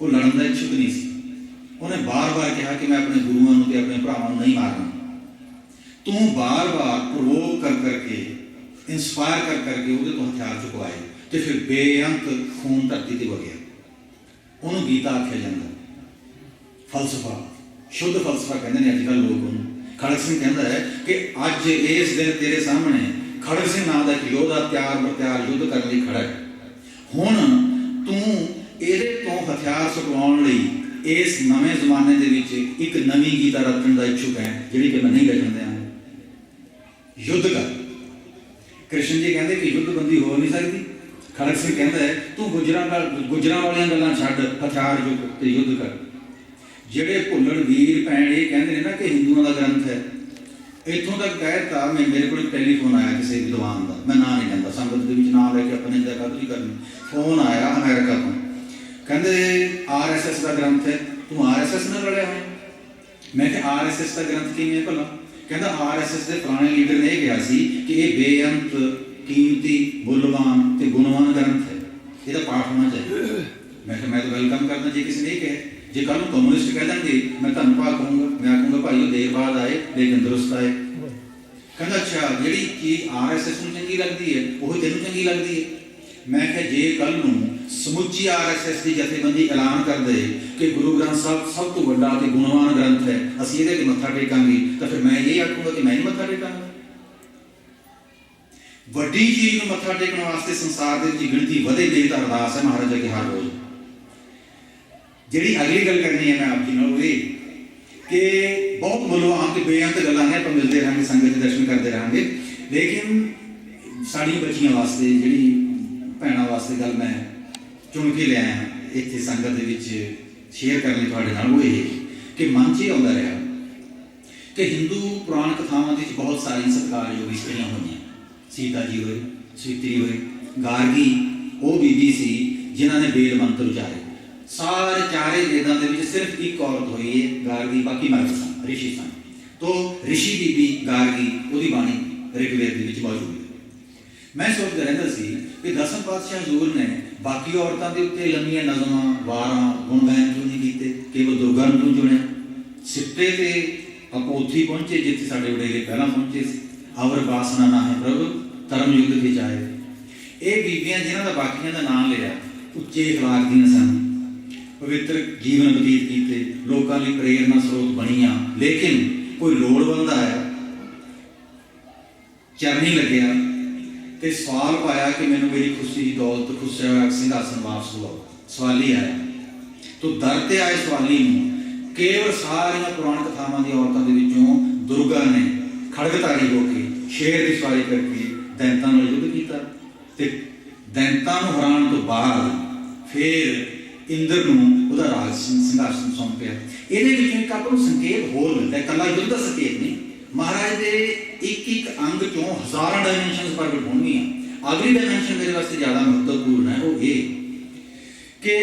ਉਹ ਲੜਨ ਦਾ ਇੱਛੁਕ ਨਹੀਂ ਸੀ। ਉਹਨੇ ਬਾਰ-ਬਾਰ ਕਿਹਾ ਕਿ ਮੈਂ ਆਪਣੇ ਗੁਰੂਆਂ ਨੂੰ ਤੇ ਆਪਣੇ ਭਰਾਵਾਂ ਨੂੰ ਨਹੀਂ ਮਾਰਨਾ। ਤੂੰ ਬਾਰ-ਬਾਰ ਪ੍ਰਵੋਕ ਕਰ ਕਰਕੇ ਇਨਸਪਾਇਰ ਕਰ ਕਰਕੇ ਉਹਦੇ ਤੋਂ ਹਥਿਆਰ ਚੁਕਵਾਏ ਤੇ ਫਿਰ ਬੇਅੰਤ ਖੂਨ ਧਰਤੀ ਤੇ ਵਗਿਆ। ਉਹਨੂੰ ਗੀਤਾ ਆਖਿਆ ਜਾਂਦਾ। ਫਲਸਫਾ, ਸ਼ੁੱਧ ਫਲਸਫਾ ਕਹਿੰਦੇ ਨੇ ਅੱਜ ਕੱਲ੍ਹ ਲੋਕ ਉਹਨੂੰ। ਖੜਕ ਸਿੰਘ ਕਹਿੰਦਾ ਹੈ ਕਿ ਅੱਜ ਇਸ ਦਿਨ ਤੇਰੇ ਸਾਹਮਣੇ ਖੜਕ ਸਿੰਘ ਨਾਂ ਦਾ ਇੱਕ ਯੋਧਾ ਤਿਆਰ ਬਰ ਯੁੱਧ ਕਰਨ ਲਈ ਖੜਾ ਹੈ। ਹੁਣ ਤੂੰ ਇਹਦੇ ਤੋਂ ਹਥਿਆਰ ਛੁਡਵਾਉਣ ਲਈ ਇਸ ਨਵੇਂ ਜ਼ਮਾਨੇ ਦੇ ਵਿੱਚ ਇੱਕ ਨਵੀਂ ਗੀਤਾ ਰਚਣ ਦਾ ਇੱਛੁਕ ਹੈ, ਜਿਹੜੀ ਕਿ ਮੈਂ ਨਹੀਂ ਰਚਣ ਦਿਆਂ ਯੁੱਧ ਕਰ। ਕ੍ਰਿਸ਼ਨ ਜੀ ਕਹਿੰਦੇ ਕਿ ਯੁੱਧ ਬੰਦੀ ਹੋ ਨਹੀਂ ਸਕਦੀ। ਖੜਗ ਸਿੰਘ ਕਹਿੰਦਾ ਤੂੰ ਗੁਜਰਾਂ ਨਾਲ ਗੁਜਰਾਂ ਵਾਲੀਆਂ ਗੱਲਾਂ ਛੱਡ ਹਥਿਆਰ ਚੁੱਕ ਤੇ ਯੁੱਧ ਕਰ। ਜਿਹੜੇ ਭੁੱਲਣ ਵੀਰ ਭੈਣ ਇਹ ਕਹਿੰਦੇ ਨੇ ਨਾ ਕਿ ਹਿੰਦੂਆਂ ਦਾ ਗ੍ਰੰਥ ਹੈ, ਇੱਥੋਂ ਤੱਕ ਕਹਿਤਾ ਮੈਂ ਮੇਰੇ ਕੋਲ ਟੈਲੀਫੋਨ ਆਇਆ ਕਿਸੇ ਵਿਦਵਾਨ ਦਾ, ਮੈਂ ਨਾਂ ਨਹੀਂ ਲੈਂਦਾ, ਸੰਗਤ ਦੇ ਵਿੱਚ ਨਾਂ ਲੈ ਕੇ ਆਪਣੇ ਦਾ ਕਦਰ ਕਰਨੀ। ਫੋਨ ਆਇਆ ਅਮਰੀਕਾ ਤੋਂ। ਕਹਿੰਦੇ ਆਰਐਸਐਸ ਦਾ ਗ੍ਰੰਥ ਹੈ, ਤੂੰ ਆਰਐਸਐਸ ਨਾਲ ਰਲਿਆ ਹੋਇਆ? ਮੈਂ ਕਿਹਾ ਆਰਐਸਐਸ ਦਾ ਗ੍ਰੰਥ ਕਿਵੇਂ ਹੈ ਭਲਾ? ਕਹਿੰਦਾ ਆਰਐਸਐਸ ਦੇ ਪੁਰਾਣੇ ਲੀਡਰ ਨੇ ਇਹ ਕਿਹਾ ਸੀ ਕਿ ਇਹ ਬੇਅੰਤ ਕੀਮਤੀ ਮੁੱਲਵਾਨ ਤੇ ਗੁਣਵਾਨ ਗ੍ਰੰਥ ਹੈ। ਇਹਦਾ ਪਾਠ ਹੋਣਾ ਚਾਹੀਦਾ। ਮੈਂ ਕਿਹਾ, ਮੈਂ ਤਾਂ ਵੈਲਕਮ ਕਰਦਾ, ਜੇ ਕਿਸੇ ਨੇ ਇਹ ਜੇ ਕੱਲ ਨੂੰ ਕਮਿਊਨਿਸਟ ਕਹਿ ਦੇਣਗੇ, ਮੈਂ ਧੰਨਵਾਦ ਕਹੂੰਗਾ ਮੈਂ ਕਹੂੰਗਾ ਭਾਈ, ਉਹ ਦੇਰ ਬਾਅਦ ਆਏ ਲੇਕਿਨ ਦਰੁਸਤ ਆਏ। ਕਹਿੰਦਾ, ਅੱਛਾ, ਜਿਹੜੀ ਚੀਜ਼ ਆਰਐਸਐਸ ਨੂੰ ਚੰਗੀ ਲੱਗਦੀ ਹੈ, ਉਹ ਤੈਨੂੰ ਚੰਗੀ ਲੱਗਦੀ ਹੈ? ਮੈਂ ਕਿਹਾ, ਜੇ ਕੱਲ ਨੂੰ ਸਮੁੱਚੀ ਆਰਐਸਐਸ ਦੀ ਜਥੇਬੰਦੀ ਐਲਾਨ ਕਰ ਦੇ ਕਿ ਗੁਰੂ ਗ੍ਰੰਥ ਸਾਹਿਬ ਸਭ ਤੋਂ ਵੱਡਾ ਤੇ ਗੁਣਵਾਨ ਗ੍ਰੰਥ ਹੈ, ਅਸੀਂ ਇਹਦੇ ਤੇ ਮੱਥਾ ਟੇਕਾਂਗੇ, ਤਾਂ ਫਿਰ ਮੈਂ ਇਹ ਆਖੂੰਗਾ ਕਿ ਮੈਂ ਨਹੀਂ ਮੱਥਾ ਟੇਕਾਂਗਾ। ਵੱਡੀ ਚੀਜ਼ ਨੂੰ ਮੱਥਾ ਟੇਕਣ ਵਾਸਤੇ ਸੰਸਾਰ ਦੇ ਵਿੱਚ ਗਿਣਤੀ ਵਧੇ ਮੇਰੀ ਤਾਂ ਅਰਦਾਸ ਹੈ ਮਹਾਰਾਜ ਅੱਗੇ ਹਰ ਰੋਜ਼। ਜਿਹੜੀ ਅਗਲੀ ਗੱਲ ਕਰਨੀ ਹੈ ਮੈਂ ਆਪ ਜੀ ਨਾਲ ਇਹ ਕਿ ਬਹੁਤ ਮੁੱਲਵਾਨ ਤੇ ਬੇਅੰਤ ਗੱਲਾਂ ਨੇ, ਆਪਾਂ ਮਿਲਦੇ ਰਹਾਂਗੇ, ਸੰਗਤ ਦੇ ਦਰਸ਼ਨ ਕਰਦੇ ਰਹਾਂਗੇ। ਲੇਕਿਨ ਸਾਡੀਆਂ ਬੱਚੀਆਂ ਵਾਸਤੇ, ਜਿਹੜੀ ਭੈਣਾਂ ਵਾਸਤੇ ਗੱਲ ਮੈਂ ਚੁਣ ਕੇ ਲਿਆਇਆ ਹਾਂ ਇੱਥੇ ਸੰਗਤ ਦੇ ਵਿੱਚ ਸ਼ੇਅਰ ਕਰਨ ਲਈ ਤੁਹਾਡੇ ਨਾਲ ਉਹ ਇਹ ਕਿ ਮਨ 'ਚ ਇਹ ਆਉਂਦਾ ਰਿਹਾ ਕਿ ਹਿੰਦੂ ਪੁਰਾਣ ਕਥਾਵਾਂ ਦੇ ਵਿੱਚ ਬਹੁਤ ਸਾਰੀਆਂ ਸਤਿਕਾਰਯੋਗ ਇਸਤਰੀਆਂ ਹੋਈਆਂ। ਸੀਤਾ ਜੀ ਹੋਏ ਸਵਿਤਰੀ ਹੋਏ, ਗਾਰਗੀ, ਉਹ ਬੀਬੀ ਸੀ ਜਿਨ੍ਹਾਂ ਨੇ ਵੇਦ ਮੰਤਰ ਉਚਾਰੇ। ਸਾਰੇ ਚਾਰੇ ਵੇਦਾਂ ਦੇ ਵਿੱਚ ਸਿਰਫ ਇੱਕ ਔਰਤ ਹੋਈ ਹੈ, ਗਾਰਗੀ, ਬਾਕੀ ਮਰਦ ਸਨ, ਰਿਸ਼ੀ ਸਨ। ਤੋ ਰਿਸ਼ੀ ਬੀਬੀ, ਗਾਰਗੀ, ਉਹਦੀ ਬਾਣੀ ਰਿਗਵੇਦ ਦੇ ਵਿੱਚ ਮੌਜੂਦ ਹੈ। ਮੈਂ ਸੋਚਦਾ ਰਹਿੰਦਾ ਸੀ ਕਿ ਦਸਮ ਪਾਤਸ਼ਾਹ ਹਜ਼ੂਰ ਨੇ ਬਾਕੀ ਔਰਤਾਂ ਦੇ ਉੱਤੇ ਲੰਮੀਆਂ ਨਜ਼ਮਾਂ, ਵਾਰਾਂ ਗੁਣਗਾਇਨ ਕਿਉਂ ਨਹੀਂ ਕੀਤੇ? ਕੇਵਲ ਦੁਰਗਾ ਨੂੰ ਚੁਣਿਆ? ਸਿੱਟੇ ਤੇ ਆਪਾਂ ਉੱਥੇ ਹੀ ਪਹੁੰਚੇ ਜਿੱਥੇ ਸਾਡੇ ਵਡੇਰੇ ਪਹਿਲਾਂ ਪਹੁੰਚੇ ਸੀ। ਅਵਰ ਬਾਸਨਾ ਨਾ ਹੈ ਪ੍ਰਭੂ। ਧਰਮ ਯੁੱਧ ਵਿੱਚ ਆਏ ਇਹ ਬੀਬੀਆਂ ਜਿਨ੍ਹਾਂ ਦਾ ਬਾਕੀਆਂ ਦਾ ਨਾਮ ਲਿਆ, ਉੱਚੇ ਅਖਲਾਕ ਦੀਆਂ ਸਨ। ਪਵਿੱਤਰ ਜੀਵਨ ਬਤੀਤ ਕੀਤੇ, ਲੋਕਾਂ ਲਈ ਪ੍ਰੇਰਨਾ ਸਰੋਤ ਬਣੀਆਂ। ਲੇਕਿਨ ਕੋਈ ਲੋੜਵੰਦ ਆਇਆ। ਚਰਨੀ ਲੱਗਿਆ ਤੇ ਸਵਾਲ ਪਾਇਆ ਕਿ ਮੈਨੂੰ ਮੇਰੀ ਖੁਸ਼ੀ ਦੀ ਦੌਲਤ ਖੁਸ਼ਿਆ ਹੋਇਆ ਸਿੰਘਾਸਨ ਵਾਪਸ ਲਓ ਸਵਾਲੀ ਆਇਆ, ਤੋ ਦਰ ਤੇ ਆਏ ਸਵਾਲੀ ਨੂੰ ਕੇਵਲ ਸਾਰੀਆਂ ਪੁਰਾਣ ਕਥਾਵਾਂ ਦੀਆਂ ਔਰਤਾਂ ਦੇ ਵਿੱਚੋਂ ਦੁਰਗਾ ਨੇ ਖੜਗਧਾਰੀ ਹੋ ਕੇ ਸ਼ੇਰ ਦੀ ਸਵਾਰੀ ਕਰਕੇ ਦੈਂਤਾਂ ਨੂੰ ਯੁੱਧ ਕੀਤਾ ਤੇ ਦੈਂਤਾਂ ਨੂੰ ਹਰਾਉਣ ਤੋਂ ਬਾਅਦ ਫਿਰ ਇੰਦਰ ਨੂੰ ਉਹਦਾ ਰਾਜ ਸਿੰਘ- ਸਿੰਘਾਸਨ ਸੌਂਪਿਆ ਇਹਦੇ ਵਿੱਚ ਇੱਕ ਆਪਾਂ ਨੂੰ ਸੰਕੇਤ ਹੋਰ ਮਿਲਦਾ ਹੈ ਕੱਲਾ ਯੁੱਧ ਦਾ ਸੰਕੇਤ ਨਹੀਂ। ਮਹਾਰਾਜ ਦੇ ਇੱਕ ਇੱਕ ਅੰਗ ਚੋਂ ਹਜ਼ਾਰਾਂ ਡਾਈਮੈਂਸ਼ਨਸ ਪ੍ਰਗਟ ਹੋਣਗੀਆਂ ਅਗਲੀ ਡਾਈਮੈਂਸ਼ਨ ਮੇਰੇ ਵਾਸਤੇ ਜ਼ਿਆਦਾ ਮਹੱਤਵਪੂਰਨ ਹੈ, ਉਹ ਇਹ ਕਿ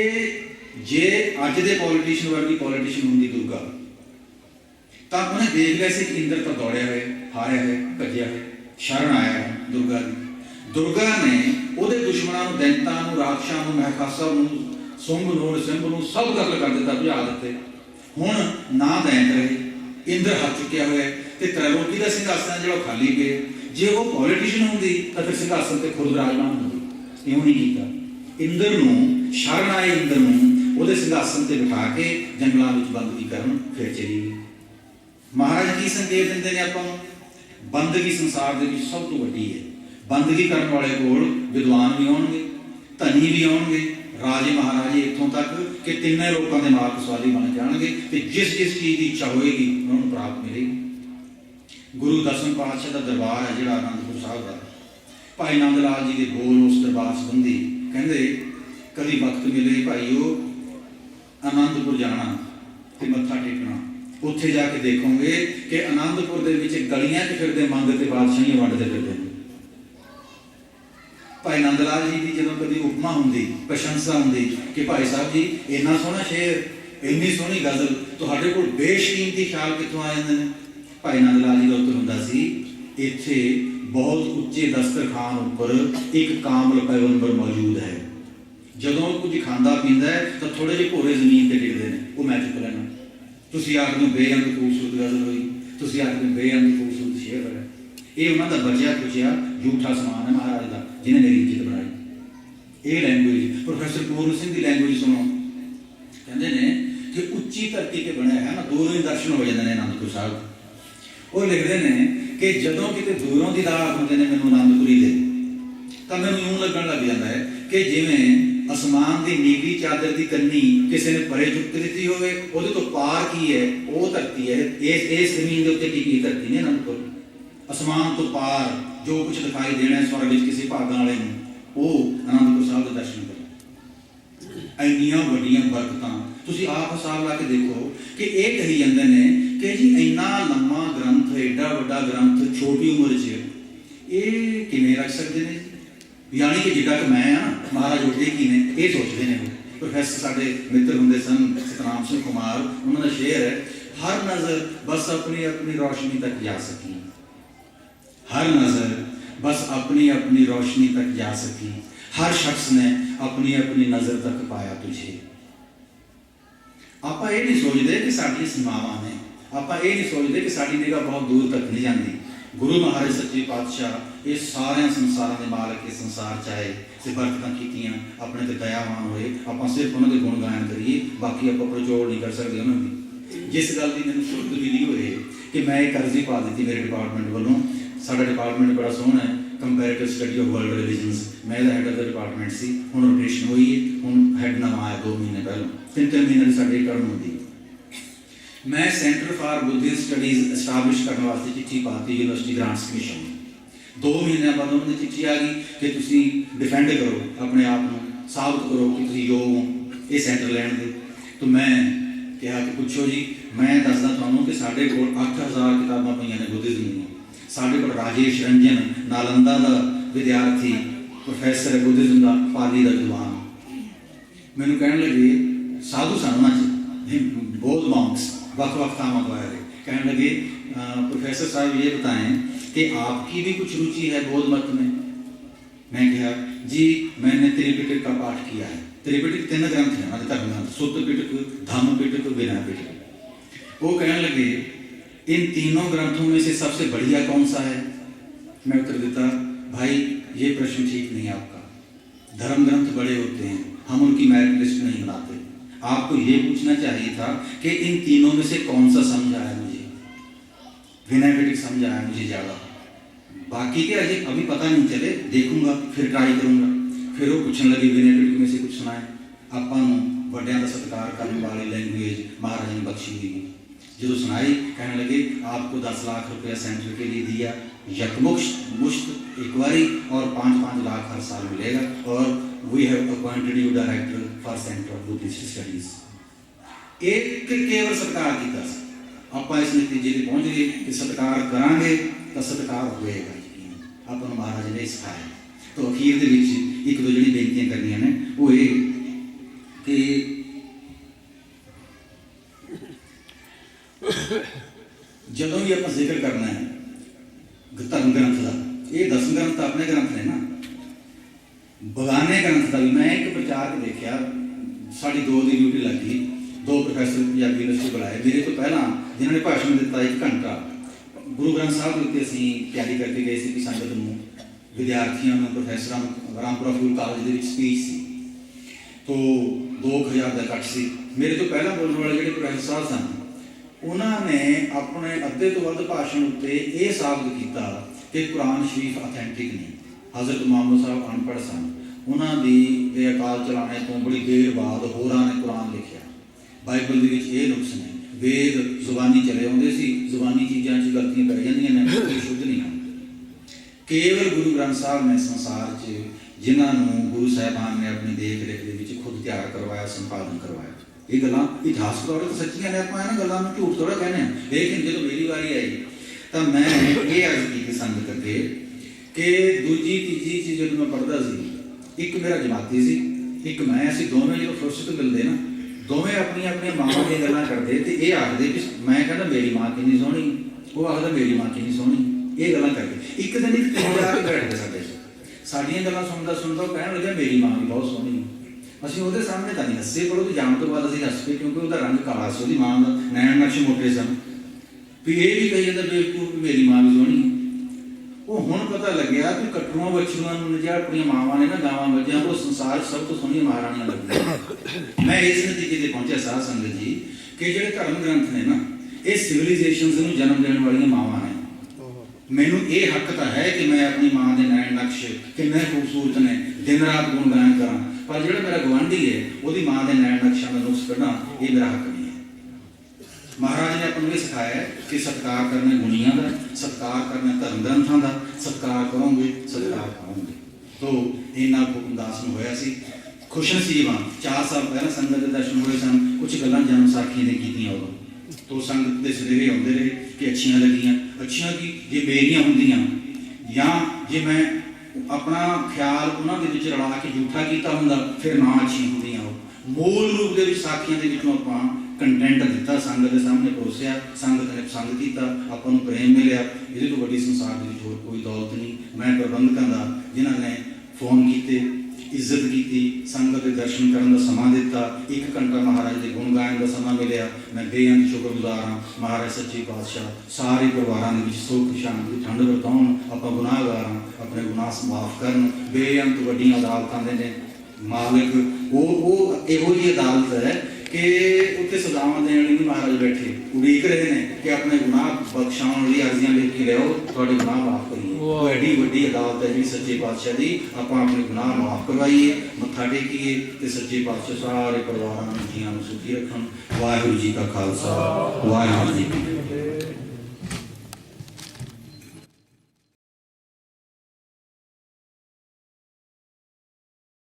ਜੇ ਅੱਜ ਦੇ ਪੋਲੀਟੀਸ਼ੀਅਨ ਵਰਗੀ ਪੋਲੀਟੀਸ਼ੀਅਨ ਹੁੰਦੀ ਦੁਰਗਾ, ਤਾਂ ਉਹਨੇ ਦੇਖ ਲਿਆ ਸੀ ਕਿ ਇੰਦਰ ਤਾਂ ਦੌੜਿਆ ਹੋਇਆ, ਹਾਰਿਆ ਹੈ ਭੱਜਿਆ ਹੈ ਸ਼ਰਨ ਆਇਆ ਦੁਰਗਾ ਦੀ। ਦੁਰਗਾ ਨੇ ਉਹਦੇ ਦੁਸ਼ਮਣਾਂ ਨੂੰ, ਦੈਂਤਾਂ ਨੂੰ, ਰਾਖਸ਼ਾਂ ਨੂੰ ਮਹਿਕਾਸਾ ਨੂੰ ਸੁੰਭ ਨੂੰ ਸਿੰਭ ਨੂੰ ਸਭ ਕਤਲ ਕਰ ਦਿੱਤਾ ਭਜਾ ਦਿੱਤੇ। ਹੁਣ ਨਾ ਦੈਂਤ ਰਹੇ, ਇੰਦਰ ਹੱਥ ਚੁੱਕਿਆ ਹੋਇਆ ਤੇ ਤ੍ਰੈਲੋਕੀ ਦਾ ਸਿੰਘਾਸਨ ਹੈ ਜਿਹੜਾ ਉਹ ਖਾਲੀ ਪਿਆ ਜੇ ਉਹ ਪੋਲੀਟੀਸ਼ੀਅਨ ਹੁੰਦੀ, ਤਾਂ ਫਿਰ ਸਿੰਘਾਸਨ ਤੇ ਖੁਦ ਰਾਜਮਾਨ ਹੁੰਦੀ। ਇਉਂ ਨਹੀਂ ਕੀਤਾ। ਇੰਦਰ ਨੂੰ, ਸ਼ਰਨ ਆਏ ਇੰਦਰ ਨੂੰ, ਉਹਦੇ ਸਿੰਘਾਸਨ ਤੇ ਬਿਠਾ ਕੇ ਜੰਗਲਾਂ ਵਿੱਚ ਬੰਦਗੀ ਕਰਨ ਫਿਰ ਚਲੀ ਗਈ। ਮਹਾਰਾਜ ਕੀ ਸੰਕੇਤ ਦਿੰਦੇ ਨੇ ਆਪਾਂ ਨੂੰ? ਬੰਦਗੀ ਸੰਸਾਰ ਦੇ ਵਿੱਚ ਸਭ ਤੋਂ ਵੱਡੀ ਹੈ। ਬੰਦਗੀ ਕਰਨ ਵਾਲੇ ਕੋਲ ਵਿਦਵਾਨ ਵੀ ਆਉਣਗੇ, ਧਨੀ ਵੀ ਆਉਣਗੇ, ਰਾਜੇ ਮਹਾਰਾਜੇ ਇੱਥੋਂ ਤੱਕ ਕਿ ਤਿੰਨੇ ਲੋਕਾਂ ਦੇ ਮਾਲਕ ਸਵਾਲੀ ਬਣ ਜਾਣਗੇ ਤੇ ਜਿਸ ਜਿਸ ਚੀਜ਼ ਦੀ ਇੱਛਾ ਹੋਏਗੀ, ਉਹਨਾਂ ਨੂੰ ਪ੍ਰਾਪਤ ਮਿਲੇਗੀ। ਗੁਰੂ ਦਸਮ ਪਾਤਸ਼ਾਹ ਦਾ ਦਰਬਾਰ ਹੈ ਜਿਹੜਾ ਆਨੰਦਪੁਰ ਸਾਹਿਬ ਦਾ। ਭਾਈ ਨੰਦ ਲਾਲ ਜੀ ਦੇ ਬੋਲ ਉਸ ਦਰਬਾਰ ਸੰਬੰਧੀ ਕਹਿੰਦੇ, ਕਦੀ ਵਕਤ ਮਿਲੇ ਭਾਈਓ ਆਨੰਦਪੁਰ ਜਾਣਾ ਤੇ ਮੱਥਾ ਟੇਕਣਾ। ਉੱਥੇ ਜਾ ਕੇ ਦੇਖੋਗੇ ਕਿ ਆਨੰਦਪੁਰ ਦੇ ਵਿੱਚ ਗਲੀਆਂ 'ਚ ਫਿਰਦੇ ਮੰਗ ਤੇ ਬਾਦਸ਼ਾਹੀਆਂ ਵੰਡਦੇ ਫਿਰਦੇ ਨੇ। ਭਾਈ ਨੰਦ ਲਾਲ ਜੀ ਦੀ ਜਦੋਂ ਕਦੀ ਉਪਮਾ ਹੁੰਦੀ, ਪ੍ਰਸ਼ੰਸਾ ਹੁੰਦੀ ਕਿ ਭਾਈ ਸਾਹਿਬ ਜੀ, ਇੰਨਾ ਸੋਹਣਾ ਸ਼ੇਰ, ਇੰਨੀ ਸੋਹਣੀ ਗਜ਼ਲ, ਤੁਹਾਡੇ ਕੋਲ ਬੇਸ਼ਕੀਮਤੀ ਖਿਆਲ ਕਿੱਥੋਂ ਆ ਜਾਂਦੇ ਨੇ? ਭਾਈ ਨੰਦ ਲਾਲ ਜੀ ਦਾ ਉੱਤਰ ਹੁੰਦਾ ਸੀ, ਇੱਥੇ ਬਹੁਤ ਉੱਚੇ ਦਸਤਰਖਾਨ ਉੱਪਰ ਇੱਕ ਕਾਮਲ ਪੈਗੰਬਰ ਮੌਜੂਦ ਹੈ। ਜਦੋਂ ਕੁਝ ਖਾਂਦਾ ਪੀਂਦਾ ਤਾਂ ਥੋੜੇ ਜਿਹੇ ਭੋਰੇ ਜ਼ਮੀਨ ਤੇ ਡਿੱਗਦੇ ਨੇ। ਉਹ ਮੈਂ ਚੁੱਕ ਲੈਣਾ ਤੁਸੀਂ ਆਖਦੇ ਹੋ ਬੇਅੰਤ ਖੂਬਸੂਰਤ ਗਜ਼ਲ ਹੋਈ, ਤੁਸੀਂ ਆਖਦੇ ਹੋ ਬੇਅੰਤ ਖੂਬਸੂਰਤ ਸ਼ੇਰ ਹੋਇਆ। ਇਹ ਉਹਨਾਂ ਦਾ ਬਚਿਆ ਕੁਚਿਆ ਝੂਠਾ ਸਮਾਨ ਹੈ ਮਹਾਰਾਜ ਦਾ, ਜਿਹਨੇ ਮੇਰੀ ਇੱਜ਼ਤ ਬਣਾਈ। ਇਹ ਲੈਂਗੁਏਜ ਪ੍ਰੋਫੈਸਰ ਪੂਰਨ ਸਿੰਘ ਦੀ ਲੈਂਗੁਏਜ ਸੁਣੋ। ਕਹਿੰਦੇ ਨੇ ਕਿ ਉੱਚੀ ਧਰਤੀ ਤੇ ਬਣਿਆ ਹੈ ਨਾ, ਦੂਰੋਂ ਹੀ ਦਰਸ਼ਨ ਹੋ ਜਾਂਦੇ ਨੇ ਆਨੰਦਪੁਰ ਸਾਹਿਬ। ਉਹ ਲਿਖਦੇ ਨੇ ਕਿ ਜਦੋਂ ਕਿਤੇ ਦੂਰੋਂ ਦੀ ਰਾਹ ਹੁੰਦੇ ਨੇ ਮੈਨੂੰ ਆਨੰਦਪੁਰੀ ਦੇ, ਤਾਂ ਮੈਨੂੰ ਇਉਂ ਲੱਗਣ ਲੱਗ ਜਾਂਦਾ ਹੈ ਕਿ ਜਿਵੇਂ ਅਸਮਾਨ ਦੀ ਨੀਲੀ ਚਾਦਰ ਦੀ ਕੰਨੀ ਕਿਸੇ ਨੇ ਪਰੇ ਚੁੱਕ ਦਿੱਤੀ ਹੋਵੇ, ਉਹਦੇ ਤੋਂ ਪਾਰ ਕੀ ਹੈ? ਉਹ ਧਰਤੀ ਹੈ। ਇਸ ਇਸ ਜ਼ਮੀਨ ਦੇ ਉੱਤੇ ਟਿਕੀ ਧਰਤੀ ਨੇ ਅਨੰਦਪੁਰ ਅਸਮਾਨ ਤੋਂ ਪਾਰ ਜੋ ਕੁਝ ਦਿਖਾਈ ਦੇਣਾ ਹੈ ਸਵਰਗ ਵਿੱਚ ਕਿਸੇ ਭਾਗਾਂ ਵਾਲੇ ਨੂੰ, ਉਹ ਅਨੰਦਪੁਰ ਸਾਹਿਬ ਦੇ ਦਰਸ਼ਨ ਕਰੋ। ਇੰਨੀਆਂ ਵੱਡੀਆਂ ਬਰਕਤਾਂ। ਤੁਸੀਂ ਆਪ ਹਿਸਾਬ ਲਾ ਕੇ ਦੇਖੋ ਕਿ ਇਹ ਕਹੀ ਜਾਂਦੇ ਨੇ ਕਿ ਜੀ ਇੰਨਾ ਲੰਮਾ ਗ੍ਰੰਥ ਐਡਾ ਵੱਡਾ ਗ੍ਰੰਥ ਛੋਟੀ ਉਮਰ 'ਚ ਇਹ ਕਿਵੇਂ ਰੱਖ ਸਕਦੇ ਨੇ? ਯਾਨੀ ਕਿ ਜਿੱਦਾਂ ਕਿ ਮੈਂ ਆ ਮਹਾਰਾਜ ਉੱਡੇ ਕੀ ਨੇ ਇਹ ਸੋਚਦੇ ਨੇ ਉਹ ਪ੍ਰੋਫੈਸਰ ਸਾਡੇ ਮਿੱਤਰ ਹੁੰਦੇ ਸਨ ਸਤਨਾਮ ਸਿੰਘ ਕੁਮਾਰ ਉਹਨਾਂ ਦਾ ਸ਼ੇਰ ਹੈ ਹਰ ਨਜ਼ਰ ਬਸ ਆਪਣੀ ਆਪਣੀ ਰੋਸ਼ਨੀ ਤੱਕ ਜਾ ਸਕੀ हर नजर बस अपनी अपनी रोशनी तक जा सकी हर शख्स ने अपनी अपनी नजर तक पाया तुझे ਆਪਾਂ ਇਹ ਨਹੀਂ ਸੋਚਦੇ ਕਿ ਸਾਡੀਆਂ ਸੀਮਾਵਾਂ ਨੇ ਆਪਾਂ ਇਹ ਨਹੀਂ ਸੋਚਦੇ ਕਿ ਸਾਡੀ ਨਿਗਾਹ ਬਹੁਤ ਦੂਰ ਤੱਕ ਨਹੀਂ ਜਾਂਦੀ ਗੁਰੂ ਮਹਾਰਾਜ ਸੱਚੇ ਪਾਤਸ਼ਾਹ, ਇਹ ਸਾਰਿਆਂ ਸੰਸਾਰਾਂ ਦੇ ਮਾਲਕ, ਇਹ ਸੰਸਾਰ ਚਾਹੇ ਤੇ ਬਰਕਤਾਂ ਕੀਤੀਆਂ, ਆਪਣੇ ਤੇ ਦਇਆਵਾਨ ਹੋਏ, ਆਪਾਂ ਸਿਰਫ ਉਹਨਾਂ ਦੇ ਗੁਣ ਗਾਇਨ ਕਰੀਏ, ਬਾਕੀ ਆਪਾਂ ਪ੍ਰਚੋੜ ਨਹੀਂ ਕਰ ਸਕਦੇ ਉਹਨਾਂ ਦੀ। ਜਿਸ ਗੱਲ ਦੀ ਮੈਨੂੰ ਸੁਰਤ ਵੀ ਨਹੀਂ ਹੋਏ ਕਿ ਮੈਂ ਇਹ ਅਰਜ਼ੀ ਪਾ ਦਿੱਤੀ ਮੇਰੇ ਡਿਪਾਰਟਮੈਂਟ ਵੱਲੋਂ। ਸਾਡਾ ਡਿਪਾਰਟਮੈਂਟ ਬੜਾ ਸੋਹਣਾ ਹੈ comparative study of world religions ਮੈਂ ਇਹਦਾ ਹੈਡ ਆਫ ਦਾ ਡਿਪਾਰਟਮੈਂਟ ਸੀ, ਹੁਣ ਰੋਟੇਸ਼ਨ ਹੋਈ ਹੈ, ਹੁਣ ਹੈਡ ਨਵਾਂ ਆਇਆ 2 ਮਹੀਨੇ ਪਹਿਲਾਂ। ਤਿੰਨ ਤਿੰਨ ਮਹੀਨੇ ਦੀ ਸਾਡੀ ਟਰਮ ਹੁੰਦੀ ਮੈਂ centre for Buddhist studies establish ਕਰਨ ਵਾਸਤੇ ਚਿੱਠੀ ਪਾਤੀ ਯੂਨੀਵਰਸਿਟੀ ਗ੍ਰਾਂਟਸ ਕਮਿਸ਼ਨ ਨੂੰ। 2 ਮਹੀਨਿਆਂ ਬਾਅਦ ਉਹਨਾਂ ਦੀ ਚਿੱਠੀ ਆ ਗਈ ਕਿ ਤੁਸੀਂ ਡਿਫੈਂਡ ਕਰੋ, ਆਪਣੇ ਆਪ ਨੂੰ ਸਾਬਤ ਕਰੋ ਕਿ ਤੁਸੀਂ ਯੋਗ ਹੋ ਇਹ ਸੈਂਟਰ ਲੈਣ ਦੇ। ਤਾਂ ਮੈਂ ਕਿਹਾ ਕਿ ਪੁੱਛੋ ਜੀ, ਮੈਂ ਦੱਸਦਾ ਤੁਹਾਨੂੰ ਕਿ ਸਾਡੇ ਕੋਲ 8000 ਕਿਤਾਬਾਂ ਪਈਆਂ ਨੇ ਬੁੱਧਿਜ਼ਮ ਦੀਆਂ। ਸਾਡੇ ਕੋਲ ਰਾਜੇਸ਼ ਰੰਜਨ ਨਾਲੰਦਾ ਦਾ ਵਿਦਿਆਰਥੀ ਪ੍ਰੋਫੈਸਰ ਹੈ ਬੁੱਧਿਜ਼ਮ ਦਾ, ਪਾਲੀ ਦਾ ਵਿਦਵਾਨ ਮੈਨੂੰ ਕਹਿਣ ਲੱਗੇ, ਸਾਧੂ ਸਾਨੂੰ ਅੱਜ ਬਹੁਤ ਮੌਂਕਸ वक्त वक्त काम आए थे कहने लगे प्रोफेसर साहब ये बताएँ कि आपकी भी कुछ रुचि है बौद्ध मत में? मैं कहा, जी, मैंने त्रिपिटक का पाठ किया है। त्रिपिटक तीन ग्रंथ है हमारे धर्म ग्रंथ सुत्त पिटक धम्म पिटक विनय पिटक वो कहने लगे, इन तीनों ग्रंथों में से सबसे बढ़िया कौन सा है? मैं उत्तर देता, भाई, ये प्रश्न ठीक नहीं आपका। धर्म ग्रंथ बड़े होते हैं, हम उनकी मेरिट लिस्ट नहीं बनाते। आपको ये पूछना चाहिए था कि इन तीनों में से कौन सा समझ आया मुझे विनय पिटक समझ आया मुझे ज्यादा बाकी के अजय अभी पता नहीं चले देखूंगा फिर ट्राई करूंगा ਫਿਰ ਉਹ ਪੁੱਛਣ ਲੱਗੇ ਵਿਨੇ ਪਿਟਕ ਵਿੱਚ ਕੁਝ ਸੁਣਾਏ ਆਪਾਂ ਨੂੰ ਵੱਡਿਆਂ ਦਾ ਸਤਿਕਾਰ ਕਰਨ ਵਾਲੀ ਲੈਂਗੁਏਜ ਮਹਾਰਾਜ ਨੇ ਬਖਸ਼ੀ हुई है जो सुनाई कहने लगे आपको दस लाख रुपया सेंटर के लिए दिया यकमुश्त मुश्त एक बारी और पाँच पाँच लाख हर साल मिलेगा और we have appointed you director for center of buddhist studies. ਇਹ ਕਿ ਕੇਵਲ ਸਰਕਾਰ ਦੀ ਦਸ ਆਪਾਂ ਇਸ ਨਤੀਜੇ ਤੇ ਪਹੁੰਚ ਗਏ ਕਿ ਸਰਕਾਰ ਕਰਾਂਗੇ ਤਾਂ ਸਰਕਾਰ ਹੋਏਗਾ ਆਪਾਂ ਨੂੰ ਮਹਾਰਾਜ ਨੇ ਸਿਖਾਇਆ ਤਾਂ ਅਖੀਰ ਦੇ ਵਿੱਚ ਇੱਕ ਦੋ ਜਿਹੜੀ ਬੇਨਤੀਆਂ ਕਰਨੀਆਂ ਨੇ ਉਹ ਇਹ ਕਿ ਜਦੋਂ ਵੀ ਆਪਾਂ ਜ਼ਿਕਰ ਕਰਨਾ ਹੈ ਧਰਮ ਗ੍ਰੰਥ ਦਾ ਇਹ ਦਸਮ ਗ੍ਰੰਥ ਆਪਣੇ ਗ੍ਰੰਥ ਨੇ ਨਾ ਬਗਾਨੇ ਗ੍ਰੰਥ ਦਾ ਵੀ ਮੈਂ ਇੱਕ ਪ੍ਰਚਾਰਕ ਦੇਖਿਆ, ਸਾਡੀ ਦੋ ਦੀ ਡਿਊਟੀ ਲੱਗੀ ਦੋ ਪ੍ਰੋਫੈਸਰ ਪੰਜਾਬੀ ਯੂਨੀਵਰਸਿਟੀ ਬੁਲਾਏ ਮੇਰੇ ਤੋਂ ਪਹਿਲਾਂ ਜਿਨ੍ਹਾਂ ਨੇ ਭਾਸ਼ਣ ਦਿੱਤਾ ਇੱਕ ਘੰਟਾ, ਗੁਰੂ ਗ੍ਰੰਥ ਸਾਹਿਬ ਦੇ ਉੱਤੇ ਅਸੀਂ ਤਿਆਰੀ ਕਰਕੇ ਗਏ ਸੀ ਕਿ ਸੰਗਤ ਨੂੰ, ਵਿਦਿਆਰਥੀਆਂ ਨੂੰ ਪ੍ਰੋਫੈਸਰਾਂ ਨੂੰ, ਰਾਮਪੁਰਾ ਫੂਲ ਕਾਲਜ ਦੇ ਵਿੱਚ ਸਪੀਚ ਸੀ। ਤੋ 2000 ਦਾ ਕੱਟ ਸੀ। ਮੇਰੇ ਤੋਂ ਪਹਿਲਾਂ ਬੋਲਣ ਵਾਲੇ ਜਿਹੜੇ ਪ੍ਰੋਫੈਸਰ ਸਾਹਿਬ ਸਨ, ਉਹਨਾਂ ਨੇ ਆਪਣੇ ਅੱਧੇ ਤੋਂ ਵੱਧ ਭਾਸ਼ਣ ਉੱਤੇ ਇਹ ਸਾਬਤ ਕੀਤਾ ਕਿ ਕੁਰਾਨ ਸ਼ਰੀਫ ਅਥੈਂਟਿਕ ਨਹੀਂ। ਹਜ਼ਰਤ ਮੁਹੰਮਦ ਸਾਹਿਬ ਅਨਪੜ੍ਹ ਸਨ। ਉਹਨਾਂ ਦੀ ਇਹ ਅਕਾਲ ਚਲਾਣੇ ਤੋਂ ਬੜੀ ਦੇਰ ਬਾਅਦ ਹੋਰਾਂ ਨੇ ਕੁਰਾਨ ਲਿਖਿਆ। ਬਾਈਬਲ ਦੇ ਵਿੱਚ ਇਹ ਨੁਕਸ ਨੇ। ਵੇਦ, ਜ਼ੁਬਾਨੀ ਚਲੇ ਆਉਂਦੇ ਸੀ। ਜ਼ੁਬਾਨੀ ਚੀਜ਼ਾਂ 'ਚ ਗਲਤੀਆਂ ਪੈ ਜਾਂਦੀਆਂ ਨੇ, ਕੋਈ ਸ਼ੁੱਧ ਨਹੀਂ ਹਨ ਕੇਵਲ ਗੁਰੂ ਗ੍ਰੰਥ ਸਾਹਿਬ ਨੇ ਸੰਸਾਰ 'ਚ ਜਿਨ੍ਹਾਂ ਨੂੰ ਗੁਰੂ ਸਾਹਿਬਾਨ ਨੇ ਆਪਣੀ ਦੇਖ ਰੇਖ ਦੇ ਵਿੱਚ ਖੁਦ ਤਿਆਰ ਕਰਵਾਇਆ, ਸੰਪਾਦਨ ਕਰਵਾਇਆ। ਇਹ ਗੱਲਾਂ ਇਤਿਹਾਸ ਤੌਰ ਤੇ ਸੱਚੀਆਂ ਨੇ। ਆਪਾਂ ਇਹਨਾਂ ਗੱਲਾਂ ਨੂੰ ਝੂਠ ਥੋੜਾ ਕਹਿੰਦੇ ਆ ਲੇਕਿਨ ਜਦੋਂ ਮੇਰੀ ਵਾਰੀ ਆਈ, ਤਾਂ ਮੈਂ ਇਹ ਅਰਜ਼ ਕੀਤੀ ਸੰਗਤ ਅੱਗੇ ਕਿ ਦੂਜੀ ਤੀਜੀ ਚੀਜ਼ ਜਦੋਂ ਮੈਂ ਪੜ੍ਹਦਾ ਸੀ ਇੱਕ ਮੇਰਾ ਜਮਾਤੀ ਸੀ, ਇੱਕ ਮੈਂ ਅਸੀਂ ਦੋਵੇਂ ਜਦੋਂ ਫੁਰਸਤ ਮਿਲਦੇ ਨਾ, ਦੋਵੇਂ ਆਪਣੀਆਂ ਆਪਣੀਆਂ ਮਾਵਾਂ ਦੀਆਂ ਗੱਲਾਂ ਕਰਦੇ ਤੇ ਇਹ ਆਖਦੇ ਕਿ ਮੈਂ ਕਹਿੰਦਾ ਮੇਰੀ ਮਾਂ ਕਿੰਨੀ ਸੋਹਣੀ, ਉਹ ਆਖਦਾ ਮੇਰੀ ਮਾਂ ਕਿੰਨੀ ਸੋਹਣੀ, ਇਹ ਗੱਲਾਂ ਕਰਦੇ। ਇੱਕ ਦਿਨ ਇੱਕ ਤਿੰਨ ਆ ਕੇ ਬੈਠਦੇ ਸਾਡੇ ਸਾਡੀਆਂ ਗੱਲਾਂ ਸੁਣਦਾ ਸੁਣਦਾ ਉਹ ਕਹਿਣ ਲੱਗਿਆ, ਮੇਰੀ ਮਾਂ ਵੀ ਬਹੁਤ ਸੋਹਣੀ ਹੈ। ਅਸੀਂ ਉਹਦੇ ਸਾਹਮਣੇ ਤਾਂ ਨਹੀਂ ਹੱਸੇ, ਪਰ ਉਹਦੇ ਜਾਣ ਤੋਂ ਬਾਅਦ ਅਸੀਂ ਹੱਸ ਪਏ ਕਿਉਂਕਿ ਉਹਦਾ ਰੰਗ ਕਾਲਾ ਸੀ, ਉਹਦੀ ਮਾਂ ਦਾ ਨੈਣ ਨਕਸ਼ ਮੋਟੇ ਸਨ। ਵੀ ਇਹ ਵੀ ਕਹੀ ਜਾਂਦਾ ਬੇਵਕੂਫ ਵੀ ਮੇਰੀ ਮਾਂ ਵੀ ਸੋਹਣੀ ਉਹ ਹੁਣ ਪਤਾ ਲੱਗਿਆ ਕਿ ਕਟਰੂਆਂ ਬੱਚੂਆਂ ਨੂੰ ਜਿਹੜਾ ਆਪਣੀਆਂ ਮਾਵਾਂ ਨੇ ਨਾ ਗਾਵਾਂ ਬੱਚਿਆਂ ਉਹ ਸੰਸਾਰ ਸਭ ਤੋਂ ਸੋਹਣੀਆਂ ਮਹਾਰਾਣੀਆਂ ਲੱਗਦੀਆਂ ਮੈਂ ਇਸ ਨਤੀਜੇ ਤੇ ਪਹੁੰਚਿਆ ਸਾਧ ਸੰਗਤ ਜੀ ਕਿ ਜਿਹੜੇ ਧਰਮ ਗ੍ਰੰਥ ਨੇ ਨਾ, ਇਹ ਸਿਵਲਾਈਜੇਸ਼ਨਸ ਨੂੰ ਜਨਮ ਦੇਣ ਵਾਲੀਆਂ ਮਾਵਾਂ ਨੇ। ਮੈਨੂੰ ਇਹ ਹੱਕ ਤਾਂ ਹੈ ਕਿ ਮੈਂ ਆਪਣੀ ਮਾਂ ਦੇ ਨੈਣ ਨਕਸ਼ ਕਿੰਨੇ ਖੂਬਸੂਰਤ ਨੇ, ਦਿਨ ਰਾਤ ਗੁਣਗਾਨ ਕਰਾਂ। ਪਰ ਜਿਹੜਾ ਮੇਰਾ ਗਵਾਂਢੀ ਹੈ, ਉਹਦੀ ਮਾਂ ਦੇ ਨੈਣ ਨਕਸ਼ਾਂ ਦਾ ਨੁਕਸ ਕੱਢਣਾ, ਇਹ ਮੇਰਾ ਹੱਕ ਨਹੀਂ ਹੈ। ਮਹਾਰਾਜ ਨੇ ਆਪਾਂ ਨੂੰ ਇਹ ਸਿਖਾਇਆ ਕਿ ਸਤਕਾਰ ਕਰਨਾ ਗੁਣੀਆਂ ਦਾ, ਸਤਕਾਰ ਕਰਨਾ ਧਰਮ ਗ੍ਰੰਥਾਂ ਦਾ ਸਤਕਾਰ ਕਰੋਗੇ, ਸਤਕਾਰ ਪਾਓਗੇ ਤੋ ਇਹਨਾਂ ਹੁਕਮ ਨੂੰ ਹੋਇਆ ਸੀ। ਖੁਸ਼ ਨਸੀਬਾਂ ਚਾਰ ਸਾਲ ਪਹਿਲਾਂ ਸੰਗਤ ਦੇ ਦਰਸ਼ਨ ਹੋਏ ਸਨ ਕੁਝ ਗੱਲਾਂ ਜਨਮ ਸਾਖੀ ਨੇ ਕੀਤੀਆਂ ਉਦੋਂ। ਤੋ ਸੰਗਤ ਦੇ ਸਦੇਵੇ ਆਉਂਦੇ ਰਹੇ ਕਿ ਅੱਛੀਆਂ ਲੱਗੀਆਂ। ਅੱਛੀਆਂ ਕੀ? ਜੇ ਮੇਰੀਆਂ ਹੁੰਦੀਆਂ, ਜਾਂ ਜੇ ਮੈਂ ਆਪਣਾ ਖਿਆਲ ਉਹਨਾਂ ਦੇ ਵਿੱਚ ਰਲਾ ਕੇ ਝੂਠਾ ਕੀਤਾ ਹੁੰਦਾ, ਫਿਰ ਨਾ ਅੱਛੀ ਹੁੰਦੀਆਂ ਉਹ। ਮੂਲ ਰੂਪ ਦੇ ਵਿੱਚ ਸਾਖੀਆਂ ਦੇ ਵਿੱਚੋਂ ਆਪਾਂ ਕੰਟੈਂਟ ਦਿੱਤਾ ਸੰਗਤ ਦੇ ਸਾਹਮਣੇ ਪਰੋਸਿਆ ਸੰਗਤ ਨੇ ਪਸੰਦ ਕੀਤਾ, ਆਪਾਂ ਨੂੰ ਪ੍ਰੇਮ ਮਿਲਿਆ। ਇਹਦੇ ਤੋਂ ਵੱਡੀ ਸੰਸਾਰ ਦੇ ਵਿੱਚ ਹੋਰ ਕੋਈ ਦੌਲਤ ਨਹੀਂ। ਮੈਂ ਪ੍ਰਬੰਧਕਾਂ ਦਾ, ਜਿਨ੍ਹਾਂ ਨੇ ਫੋਨ ਕੀਤੇ, ਇੱਜ਼ਤ ਕੀਤੀ ਸੰਗਤ ਦੇ ਦਰਸ਼ਨ ਕਰਨ ਦਾ ਸਮਾਂ ਦਿੱਤਾ। ਇੱਕ ਘੰਟਾ ਮਹਾਰਾਜ ਦੇ ਗੁਣ ਗਾਇਨ ਦਾ ਸਮਾਂ ਮਿਲਿਆ। ਮੈਂ ਬੇਅੰਤ ਸ਼ੁਕਰਗੁਜ਼ਾਰ ਹਾਂ, ਮਹਾਰਾਜ ਸੱਚੇ ਪਾਤਸ਼ਾਹ। ਸਾਰੇ ਪਰਿਵਾਰਾਂ ਦੇ ਵਿੱਚ ਸੁੱਖ, ਸ਼ਾਂਤੀ ਠੰਡ ਵਰਤਾਉਣ, ਆਪਾਂ ਗੁਨਾਹਗਾਰ ਹਾਂ, ਆਪਣੇ ਗੁਨਾਹ ਮਾਫ ਕਰਨ। ਬੇਅੰਤ ਵੱਡੀਆਂ ਅਦਾਲਤਾਂ ਦੇ ਨੇ। ਮਾਲਕ, ਉਹ ਉਹ ਇਹੋ ਜਿਹੀ ਅਦਾਲਤ ਹੈ ਕਿ ਉੱਥੇ ਸਜ਼ਾਵਾਂ ਦੇਣ ਲਈ ਮਹਾਰਾਜ ਬੈਠੇ। ਉਡੀਕ ਰਹੇ ਨੇ ਕਿ ਆਪਣੇ ਗੁਨਾਹ ਬਖਸ਼ਾਉਣ ਲਈ ਅਰਜ਼ੀਆਂ ਲਿਖ ਕੇ ਲਿਆਓ ਤੁਹਾਡੇ ਗੁਨਾਹ ਮਾਫ ਕਰੀਏ ਉਹ ਐਡੀ ਵੱਡੀ ਅਦਾਲਤ ਹੈ ਜਿਹੜੀ ਸੱਚੇ ਪਾਤਸ਼ਾਹ ਦੀ। ਆਪਾਂ ਆਪਣੇ ਗੁਨਾਹ ਮਾਫ ਕਰਵਾਈਏ ਮੱਥਾ ਟੇਕੀਏ ਤੇ ਸੱਚੇ ਪਾਤਸ਼ਾਹ ਸਾਰੇ ਪਰਿਵਾਰਾਂ ਨੂੰ ਜੀਆਂ ਨੂੰ ਸੁਖੀ ਰੱਖਣ। ਵਾਹਿਗੁਰੂ ਜੀ ਕਾ ਖਾਲਸਾ ਵਾਹਿਗੁਰੂ ਜੀ ਕੀ ਫਤਿਹ।